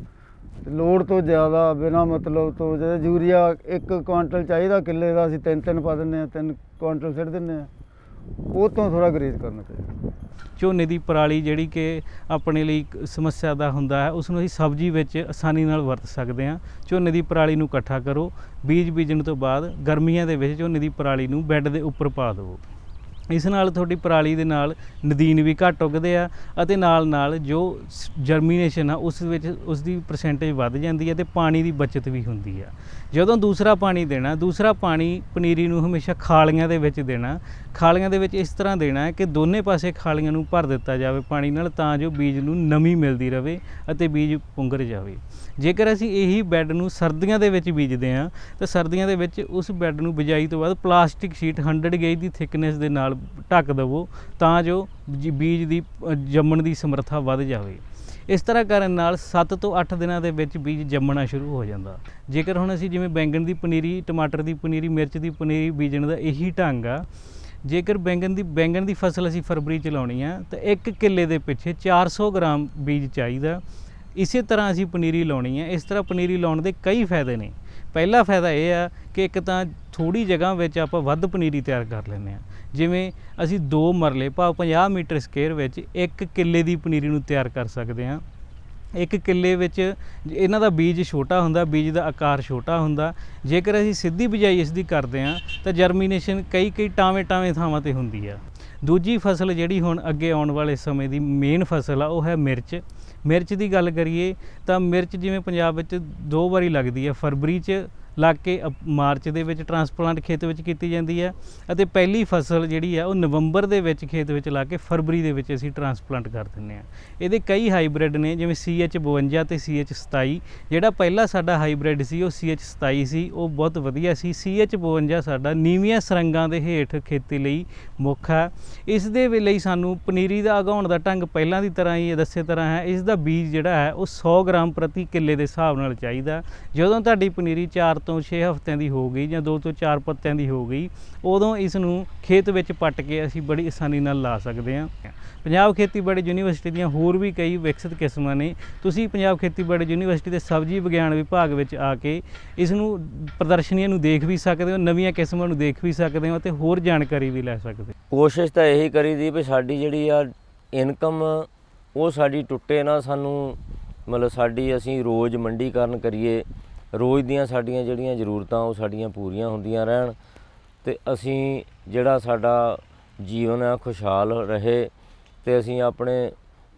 ਲੋੜ ਤੋਂ ਜ਼ਿਆਦਾ ਬਿਨਾ ਮਤਲਬ ਤੋਂ ਜੇ ਯੂਰੀਆ ਇੱਕ ਕੁਇੰਟਲ ਚਾਹੀਦਾ ਕਿੱਲੇ ਦਾ, ਅਸੀਂ ਤਿੰਨ ਤਿੰਨ ਪਾ ਦਿੰਨੇ ਆ ਤਿੰਨ ਕੁਇੰਟਲ ਸਿੱਟ ਦਿੰਨੇ ਆ ਉਹ ਤੋਂ ਥੋੜਾ ਗਰੇਜ ਕਰਨਾ ਚਾਹੀਦਾ। ਝੋਨੇ ਦੀ ਪਰਾਲੀ ਜਿਹੜੀ ਕਿ ਆਪਣੇ ਲਈ ਇੱਕ ਸਮੱਸਿਆ ਦਾ ਹੁੰਦਾ ਹੈ ਉਸ ਨੂੰ ਅਸੀਂ ਸਬਜ਼ੀ ਵਿੱਚ ਆਸਾਨੀ ਨਾਲ ਵਰਤ ਸਕਦੇ ਹਾਂ। ਝੋਨੇ ਦੀ ਪਰਾਲੀ ਨੂੰ ਇਕੱਠਾ ਕਰੋ। ਬੀਜ ਬੀਜਣ ਤੋਂ ਬਾਅਦ ਗਰਮੀਆਂ ਦੇ ਵਿੱਚ ਝੋਨੇ ਦੀ ਪਰਾਲੀ ਨੂੰ ਬੈੱਡ ਦੇ ਉੱਪਰ ਪਾ ਦਿਓ। ਇਸ ਨਾਲ ਤੁਹਾਡੀ ਪਰਾਲੀ ਦੇ ਨਾਲ ਨਦੀਨ ਵੀ ਘੱਟ ਉੱਗਦੇ ਆ ਅਤੇ ਨਾਲ ਨਾਲ ਜੋ ਜਰਮੀਨੇਸ਼ਨ ਆ, ਉਸ ਵਿੱਚ ਉਸ ਦੀ ਪਰਸੈਂਟੇਜ ਵੱਧ ਜਾਂਦੀ ਹੈ ਤੇ ਪਾਣੀ ਦੀ ਬਚਤ ਵੀ ਹੁੰਦੀ ਆ। ਜਦੋਂ ਦੂਸਰਾ ਪਾਣੀ ਦੇਣਾ, ਦੂਸਰਾ ਪਾਣੀ ਪਨੀਰੀ ਨੂੰ ਹਮੇਸ਼ਾ ਖਾਲੀਆਂ ਦੇ ਵਿੱਚ ਦੇਣਾ, ਖਾਲੀਆਂ ਦੇ ਵਿੱਚ ਇਸ ਤਰ੍ਹਾਂ ਦੇਣਾ ਹੈ ਕਿ ਦੋਨੇ ਪਾਸੇ ਖਾਲੀਆਂ ਨੂੰ ਭਰ ਦਿੱਤਾ ਜਾਵੇ ਪਾਣੀ ਨਾਲ ਤਾਂ ਜੋ ਬੀਜ ਨੂੰ ਨਮੀ ਮਿਲਦੀ ਰਹੇ ਅਤੇ ਬੀਜ ਪੁੰਗਰ ਜਾਵੇ। ਜੇਕਰ ਅਸੀਂ ਇਹੀ ਬੈੱਡ ਨੂੰ ਸਰਦੀਆਂ ਦੇ ਵਿੱਚ ਬੀਜਦੇ ਹਾਂ, ਤਾਂ ਸਰਦੀਆਂ ਦੇ ਵਿੱਚ ਉਸ ਬੈੱਡ ਨੂੰ ਬਿਜਾਈ ਤੋਂ ਬਾਅਦ ਪਲਾਸਟਿਕ ਸ਼ੀਟ 100 ਗੇਜ ਦੀ ਥਿਕਨੈਸ ਦੇ ਨਾਲ ਢੱਕ ਦੇਵੋ, ਤਾਂ ਜੋ ਜੀ- ਬੀਜ ਦੀ ਜੰਮਣ ਦੀ ਸਮਰੱਥਾ ਵੱਧ ਜਾਵੇ। ਇਸ ਤਰ੍ਹਾਂ ਕਰਨ ਨਾਲ 7 ਤੋਂ 8 ਦਿਨਾਂ ਦੇ ਵਿੱਚ ਬੀਜ ਜੰਮਣਾ ਸ਼ੁਰੂ ਹੋ ਜਾਂਦਾ। ਜੇਕਰ ਹੁਣ ਅਸੀਂ ਜਿਵੇਂ ਬੈਂਗਣ ਦੀ ਪਨੀਰੀ, ਟਮਾਟਰ ਦੀ ਪਨੀਰੀ, ਮਿਰਚ ਦੀ ਪਨੀਰੀ ਬੀਜਣ ਦਾ ਇਹੀ ਢੰਗ ਆ, ਜੇਕਰ ਬੈਂਗਣ ਦੀ ਬੈਂਗਣ ਦੀ ਫਸਲ ਅਸੀਂ ਫਰਵਰੀ ਚ ਲਾਉਣੀ ਆ, ਤਾਂ 1 ਕਿੱਲੇ ਦੇ ਪਿੱਛੇ 400 ਗ੍ਰਾਮ ਬੀਜ ਚਾਹੀਦਾ। ਇਸੇ ਤਰ੍ਹਾਂ ਅਸੀਂ ਪਨੀਰੀ ਲਾਉਣੀ ਹੈ। ਇਸ ਤਰ੍ਹਾਂ ਪਨੀਰੀ ਲਾਉਣ ਦੇ ਕਈ ਫਾਇਦੇ ਨੇ। ਪਹਿਲਾ ਫਾਇਦਾ ਇਹ ਆ ਕਿ ਇੱਕ ਤਾਂ ਥੋੜੀ ਜਗ੍ਹਾ ਵਿੱਚ ਆਪਾਂ ਵੱਧ ਪਨੀਰੀ ਤਿਆਰ ਕਰ ਲੈਂਦੇ ਆ ਜਿਵੇਂ ਅਸੀਂ ਦੋ ਮਰਲੇ, ਭਾਵ 50 ਮੀਟਰ ਸਕੁਅਰ ਵਿੱਚ ਇੱਕ ਕਿੱਲੇ ਦੀ ਪਨੀਰੀ ਨੂੰ ਤਿਆਰ ਕਰ ਸਕਦੇ ਹਾਂ। ਇੱਕ ਕਿੱਲੇ ਵਿੱਚ ਇਹਨਾਂ ਦਾ ਬੀਜ ਛੋਟਾ ਹੁੰਦਾ, ਬੀਜ ਦਾ ਆਕਾਰ ਛੋਟਾ ਹੁੰਦਾ। ਜੇਕਰ ਅਸੀਂ ਸਿੱਧੀ ਬਿਜਾਈ ਇਸ ਦੀ ਕਰਦੇ ਹਾਂ, ਤਾਂ ਜਰਮੀਨੇਸ਼ਨ ਕਈ ਕਈ ਟਾਵੇਂ ਟਾਵੇਂ ਥਾਵਾਂ ਤੇ ਹੁੰਦੀ ਆ। ਦੂਜੀ ਫਸਲ ਜਿਹੜੀ ਹੁਣ ਅੱਗੇ ਆਉਣ ਵਾਲੇ ਸਮੇਂ ਦੀ ਮੇਨ ਫਸਲ ਆ, ਉਹ ਹੈ ਮਿਰਚ। ਮਿਰਚ ਦੀ ਗੱਲ ਕਰੀਏ ਤਾਂ ਮਿਰਚ ਜਿਵੇਂ ਪੰਜਾਬ ਵਿੱਚ ਦੋ ਵਾਰੀ ਲੱਗਦੀ ਹੈ, ਫਰਵਰੀ 'ਚ ਲੱਗ ਕੇ ਅਪ- ਮਾਰਚ ਦੇ ਵਿੱਚ ਟਰਾਂਸਪਲਾਂਟ ਖੇਤ ਵਿੱਚ ਕੀਤੀ ਜਾਂਦੀ ਹੈ ਅਤੇ ਪਹਿਲੀ ਫਸਲ ਜਿਹੜੀ ਆ ਉਹ ਨਵੰਬਰ ਦੇ ਵਿੱਚ ਖੇਤ ਵਿੱਚ ਲਾ ਕੇ ਫਰਵਰੀ ਦੇ ਵਿੱਚ ਅਸੀਂ ਟਰਾਂਸਪਲਾਂਟ ਕਰ ਦਿੰਦੇ ਹਾਂ। ਇਹਦੇ ਕਈ ਹਾਈਬ੍ਰਿਡ ਨੇ, ਜਿਵੇਂ CH52 ਤੇ CH27 ਜਿਹੜਾ ਪਹਿਲਾ ਸਾਡਾ ਹਾਈਬ੍ਰਿਡ ਸੀ, ਉਹ CH27 ਸੀ, ਉਹ ਬਹੁਤ ਵਧੀਆ ਸੀ। CH52 ਸਾਡਾ ਨੀਵੀਆਂ ਸਰੰਗਾਂ ਦੇ ਹੇਠ ਖੇਤੀ ਲਈ ਮੁੱਖ ਹੈ। ਇਸ ਦੇ ਲਈ ਸਾਨੂੰ ਪਨੀਰੀ ਦਾ ਉਗਾਉਣ ਦਾ ਢੰਗ ਪਹਿਲਾਂ ਦੀ ਤਰ੍ਹਾਂ ਹੀ ਦੱਸੇ ਤਰ੍ਹਾਂ ਹੈ। ਇਸ ਦਾ ਬੀਜ ਜਿਹੜਾ ਹੈ, ਉਹ 100 ਗ੍ਰਾਮ ਪ੍ਰਤੀ ਕਿੱਲੇ ਦੇ ਹਿਸਾਬ ਨਾਲ ਚਾਹੀਦਾ। ਜਦੋਂ ਤੁਹਾਡੀ ਪਨੀਰੀ 4 ਤੋਂ 6 ਹਫ਼ਤਿਆਂ ਦੀ ਹੋ ਗਈ ਜਾਂ 2 ਤੋਂ 4 ਪੱਤਿਆਂ ਦੀ ਹੋ ਗਈ, ਉਦੋਂ ਇਸ ਨੂੰ ਖੇਤ ਵਿੱਚ ਪੱਟ ਕੇ ਅਸੀਂ ਬੜੀ ਆਸਾਨੀ ਨਾਲ ਲਾ ਸਕਦੇ ਹਾਂ। ਪੰਜਾਬ ਖੇਤੀਬਾੜੀ ਯੂਨੀਵਰਸਿਟੀ ਦੀਆਂ ਹੋਰ ਵੀ ਕਈ ਵਿਕਸਿਤ ਕਿਸਮਾਂ ਨੇ। ਤੁਸੀਂ ਪੰਜਾਬ ਖੇਤੀਬਾੜੀ ਯੂਨੀਵਰਸਿਟੀ ਦੇ ਸਬਜ਼ੀ ਵਿਗਿਆਨ ਵਿਭਾਗ ਵਿੱਚ ਆ ਕੇ ਇਸ ਨੂੰ ਪ੍ਰਦਰਸ਼ਨੀਆਂ ਨੂੰ ਦੇਖ ਵੀ ਸਕਦੇ ਹੋ, ਨਵੀਆਂ ਕਿਸਮਾਂ ਨੂੰ ਦੇਖ ਵੀ ਸਕਦੇ ਹੋ ਅਤੇ ਹੋਰ ਜਾਣਕਾਰੀ ਵੀ ਲੈ ਸਕਦੇ ਹੋ। ਕੋਸ਼ਿਸ਼ ਤਾਂ ਇਹੀ ਕਰੀ ਦੀ ਵੀ ਸਾਡੀ ਜਿਹੜੀ ਆ ਇਨਕਮ, ਉਹ ਸਾਡੀ ਟੁੱਟੇ ਨਾ ਸਾਨੂੰ, ਮਤਲਬ ਸਾਡੀ ਅਸੀਂ ਰੋਜ਼ ਮੰਡੀਕਰਨ ਕਰੀਏ। ਰੋਜ਼ ਦੀਆਂ ਸਾਡੀਆਂ ਜਿਹੜੀਆਂ ਜ਼ਰੂਰਤਾਂ ਉਹ ਸਾਡੀਆਂ ਪੂਰੀਆਂ ਹੁੰਦੀਆਂ ਰਹਿਣ ਤੇ ਅਸੀਂ ਜਿਹੜਾ ਸਾਡਾ ਜੀਵਨ ਆ, ਖੁਸ਼ਹਾਲ ਰਹੇ ਤੇ ਅਸੀਂ ਆਪਣੇ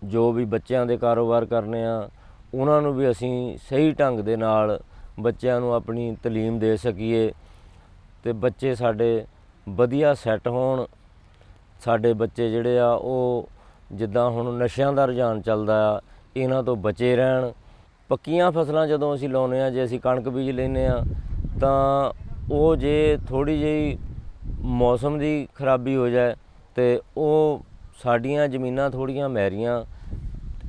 ਜੋ ਵੀ ਬੱਚਿਆਂ ਦੇ ਕਾਰੋਬਾਰ ਕਰਨੇ ਆ, ਉਹਨਾਂ ਨੂੰ ਵੀ ਅਸੀਂ ਸਹੀ ਢੰਗ ਦੇ ਨਾਲ ਬੱਚਿਆਂ ਨੂੰ ਆਪਣੀ ਤਾਲੀਮ ਦੇ ਸਕੀਏ ਤੇ ਬੱਚੇ ਸਾਡੇ ਵਧੀਆ ਸੈੱਟ ਹੋਣ, ਸਾਡੇ ਬੱਚੇ ਜਿਹੜੇ ਆ ਉਹ ਜਿੱਦਾਂ ਹੁਣ ਨਸ਼ਿਆਂ ਦਾ ਰੁਝਾਨ ਚੱਲਦਾ ਆ, ਇਹਨਾਂ ਤੋਂ ਬਚੇ ਰਹਿਣ ਪੱਕੀਆਂ ਫਸਲਾਂ ਜਦੋਂ ਅਸੀਂ ਲਾਉਨੇ ਆ ਜੇ ਅਸੀਂ ਕਣਕ ਬੀਜ ਲੈਨੇ ਆ ਤਾਂ ਉਹ ਜੇ ਥੋੜੀ ਜਿਹੀ ਮੌਸਮ ਦੀ ਖਰਾਬੀ ਹੋ ਜਾਏ ਤੇ ਉਹ ਸਾਡੀਆਂ ਜ਼ਮੀਨਾਂ ਥੋੜੀਆਂ ਮੈਰੀਆਂ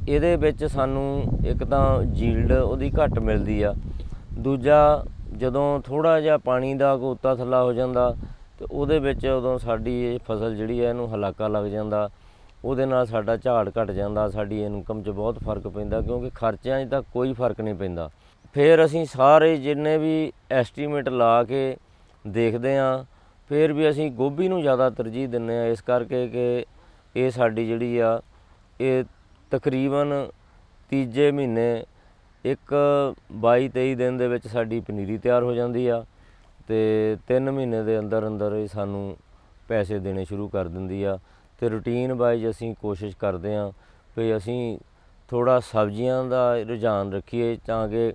ਇਹਦੇ ਵਿੱਚ ਸਾਨੂੰ ਇੱਕ ਤਾਂ ਜੀਲਡ ਉਹਦੀ ਘੱਟ ਮਿਲਦੀ ਆ। ਦੂਜਾ, ਜਦੋਂ ਥੋੜਾ ਜਿਹਾ ਪਾਣੀ ਦਾ ਕੋਤਾ ਥੱਲਾ ਹੋ ਜਾਂਦਾ ਤੇ ਉਹਦੇ ਵਿੱਚ ਉਦੋਂ ਸਾਡੀ ਇਹ ਫਸਲ ਜਿਹੜੀ ਹੈ ਇਹਨੂੰ ਹਲਾਕਾ ਲੱਗ ਜਾਂਦਾ। ਉਹਦੇ ਨਾਲ ਸਾਡਾ ਝਾੜ ਘਟ ਜਾਂਦਾ, ਸਾਡੀ ਇਨਕਮ 'ਚ ਬਹੁਤ ਫ਼ਰਕ ਪੈਂਦਾ ਕਿਉਂਕਿ ਖਰਚਿਆਂ 'ਚ ਤਾਂ ਕੋਈ ਫ਼ਰਕ ਨਹੀਂ ਪੈਂਦਾ। ਫਿਰ ਅਸੀਂ ਸਾਰੇ ਜਿੰਨੇ ਵੀ ਐਸਟੀਮੇਟ ਲਾ ਕੇ ਦੇਖਦੇ ਆ ਫਿਰ ਵੀ ਅਸੀਂ ਗੋਭੀ ਨੂੰ ਜ਼ਿਆਦਾ ਤਰਜੀਹ ਦਿੰਨੇ ਆ ਇਸ ਕਰਕੇ ਕਿ ਇਹ ਸਾਡੀ ਜਿਹੜੀ ਆ, ਇਹ ਤਕਰੀਬਨ ਤੀਜੇ ਮਹੀਨੇ ਇੱਕ 22 23 ਦਿਨ ਦੇ ਵਿੱਚ ਸਾਡੀ ਪਨੀਰੀ ਤਿਆਰ ਹੋ ਜਾਂਦੀ ਆ ਤੇ 3 ਮਹੀਨੇ ਦੇ ਅੰਦਰ ਅੰਦਰ ਇਹ ਸਾਨੂੰ ਪੈਸੇ ਦੇਣੇ ਸ਼ੁਰੂ ਕਰ ਦਿੰਦੀ ਆ। ਤੇ ਰੂਟੀਨ ਵਾਈਜ਼ ਅਸੀਂ ਕੋਸ਼ਿਸ਼ ਕਰਦੇ ਹਾਂ ਵੀ ਅਸੀਂ ਥੋੜਾ ਸਬਜ਼ੀਆਂ ਦਾ ਰੁਝਾਨ ਰੱਖੀਏ ਤਾਂ ਕਿ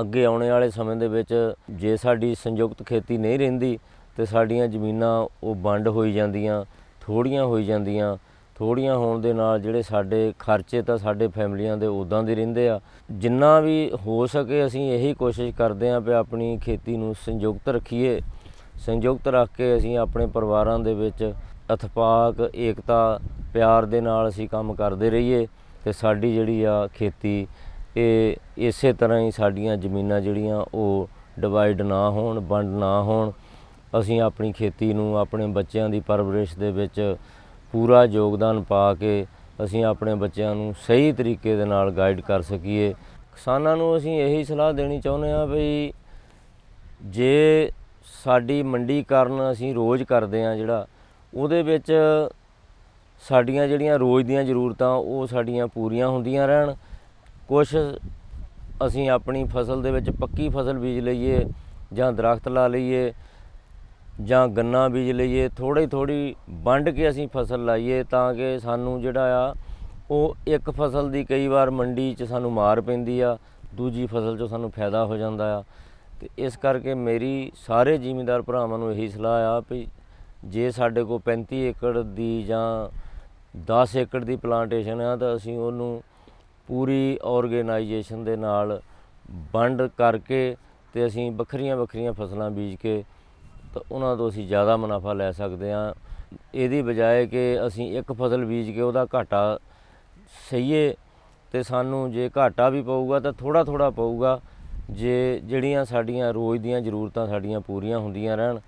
ਅੱਗੇ ਆਉਣੇ ਵਾਲੇ ਸਮੇਂ ਦੇ ਵਿੱਚ ਜੇ ਸਾਡੀ ਸੰਯੁਕਤ ਖੇਤੀ ਨਹੀਂ ਰਹਿੰਦੀ ਤੇ ਸਾਡੀਆਂ ਜ਼ਮੀਨਾਂ ਉਹ ਵੰਡ ਹੋਈ ਜਾਂਦੀਆਂ ਥੋੜੀਆਂ ਹੋਈ ਜਾਂਦੀਆਂ ਥੋੜੀਆਂ ਹੋਣ ਦੇ ਨਾਲ ਜਿਹੜੇ ਸਾਡੇ ਖਰਚੇ ਤਾਂ ਸਾਡੇ ਫੈਮਲੀਆਂ ਦੇ ਉਦਾਂ ਦੇ ਰਹਿੰਦੇ ਆ। ਜਿੰਨਾ ਵੀ ਹੋ ਸਕੇ ਅਸੀਂ ਇਹੀ ਕੋਸ਼ਿਸ਼ ਕਰਦੇ ਆਂ ਵੀ ਆਪਣੀ ਖੇਤੀ ਨੂੰ ਸੰਯੁਕਤ ਰੱਖੀਏ। ਸੰਯੁਕਤ ਰੱਖ ਕੇ ਅਸੀਂ ਆਪਣੇ ਪਰਿਵਾਰਾਂ ਦੇ ਵਿੱਚ ਇਤਫਾਕ ਏਕਤਾ, ਪਿਆਰ ਦੇ ਨਾਲ ਅਸੀਂ ਕੰਮ ਕਰਦੇ ਰਹੀਏ ਤੇ ਸਾਡੀ ਜਿਹੜੀ ਆ ਖੇਤੀ, ਇਹ ਇਸੇ ਤਰ੍ਹਾਂ ਹੀ ਸਾਡੀਆਂ ਜ਼ਮੀਨਾਂ ਜਿਹੜੀਆਂ ਉਹ ਡਿਵਾਈਡ ਨਾ ਹੋਣ, ਵੰਡ ਨਾ ਹੋਣ। ਅਸੀਂ ਆਪਣੀ ਖੇਤੀ ਨੂੰ, ਆਪਣੇ ਬੱਚਿਆਂ ਦੀ ਪਰਵਰਿਸ਼ ਦੇ ਵਿੱਚ ਪੂਰਾ ਯੋਗਦਾਨ ਪਾ ਕੇ ਅਸੀਂ ਆਪਣੇ ਬੱਚਿਆਂ ਨੂੰ ਸਹੀ ਤਰੀਕੇ ਦੇ ਨਾਲ ਗਾਈਡ ਕਰ ਸਕੀਏ। ਕਿਸਾਨਾਂ ਨੂੰ ਅਸੀਂ ਇਹੀ ਸਲਾਹ ਦੇਣੀ ਚਾਹੁੰਦੇ ਹਾਂ ਵੀ ਜੇ ਸਾਡੀ ਮੰਡੀਕਰਨ ਅਸੀਂ ਰੋਜ਼ ਕਰਦੇ ਹਾਂ ਜਿਹੜਾ ਉਹਦੇ ਵਿੱਚ ਸਾਡੀਆਂ ਜਿਹੜੀਆਂ ਰੋਜ਼ ਦੀਆਂ ਜ਼ਰੂਰਤਾਂ, ਉਹ ਸਾਡੀਆਂ ਪੂਰੀਆਂ ਹੁੰਦੀਆਂ ਰਹਿਣ। ਕੁਝ ਅਸੀਂ ਆਪਣੀ ਫਸਲ ਦੇ ਵਿੱਚ ਪੱਕੀ ਫਸਲ ਬੀਜ ਲਈਏ, ਜਾਂ ਦਰਖਤ ਲਾ ਲਈਏ, ਜਾਂ ਗੰਨਾ ਬੀਜ ਲਈਏ ਥੋੜੀ ਥੋੜੀ ਵੰਡ ਕੇ ਅਸੀਂ ਫਸਲ ਲਾਈਏ, ਤਾਂ ਕਿ ਸਾਨੂੰ ਜਿਹੜਾ ਆ, ਉਹ ਇੱਕ ਫਸਲ ਦੀ ਕਈ ਵਾਰ ਮੰਡੀ 'ਚ ਸਾਨੂੰ ਮਾਰ ਪੈਂਦੀ ਆ, ਦੂਜੀ ਫਸਲ 'ਚੋਂ ਸਾਨੂੰ ਫਾਇਦਾ ਹੋ ਜਾਂਦਾ ਆ। ਤੇ ਇਸ ਕਰਕੇ ਮੇਰੀ ਸਾਰੇ ਜ਼ਿਮੀਂਦਾਰ ਭਰਾਵਾਂ ਨੂੰ ਇਹੀ ਸਲਾਹ ਆ ਵੀ ਜੇ ਸਾਡੇ ਕੋਲ 35 ਏਕੜ ਦੀ ਜਾਂ 10 ਏਕੜ ਦੀ ਪਲਾਂਟੇਸ਼ਨ ਆ, ਤਾਂ ਅਸੀਂ ਉਹਨੂੰ ਪੂਰੀ ਆਰਗੇਨਾਈਜੇਸ਼ਨ ਦੇ ਨਾਲ ਵੰਡ ਕਰਕੇ ਤੇ ਅਸੀਂ ਵੱਖਰੀਆਂ ਵੱਖਰੀਆਂ ਫਸਲਾਂ ਬੀਜ ਕੇ ਤਾਂ ਉਹਨਾਂ ਤੋਂ ਅਸੀਂ ਜ਼ਿਆਦਾ ਮੁਨਾਫਾ ਲੈ ਸਕਦੇ ਹਾਂ। ਇਹਦੀ ਬਜਾਏ ਕਿ ਅਸੀਂ ਇੱਕ ਫਸਲ ਬੀਜ ਕੇ ਉਹਦਾ ਘਾਟਾ ਸਹੀਏ ਤੇ ਸਾਨੂੰ ਜੇ ਘਾਟਾ ਵੀ ਪਊਗਾ ਤਾਂ ਥੋੜਾ ਥੋੜਾ ਪਊਗਾ। ਜੇ ਜਿਹੜੀਆਂ ਸਾਡੀਆਂ ਰੋਜ਼ ਦੀਆਂ ਜ਼ਰੂਰਤਾਂ ਸਾਡੀਆਂ ਪੂਰੀਆਂ ਹੁੰਦੀਆਂ ਰਹਿਣ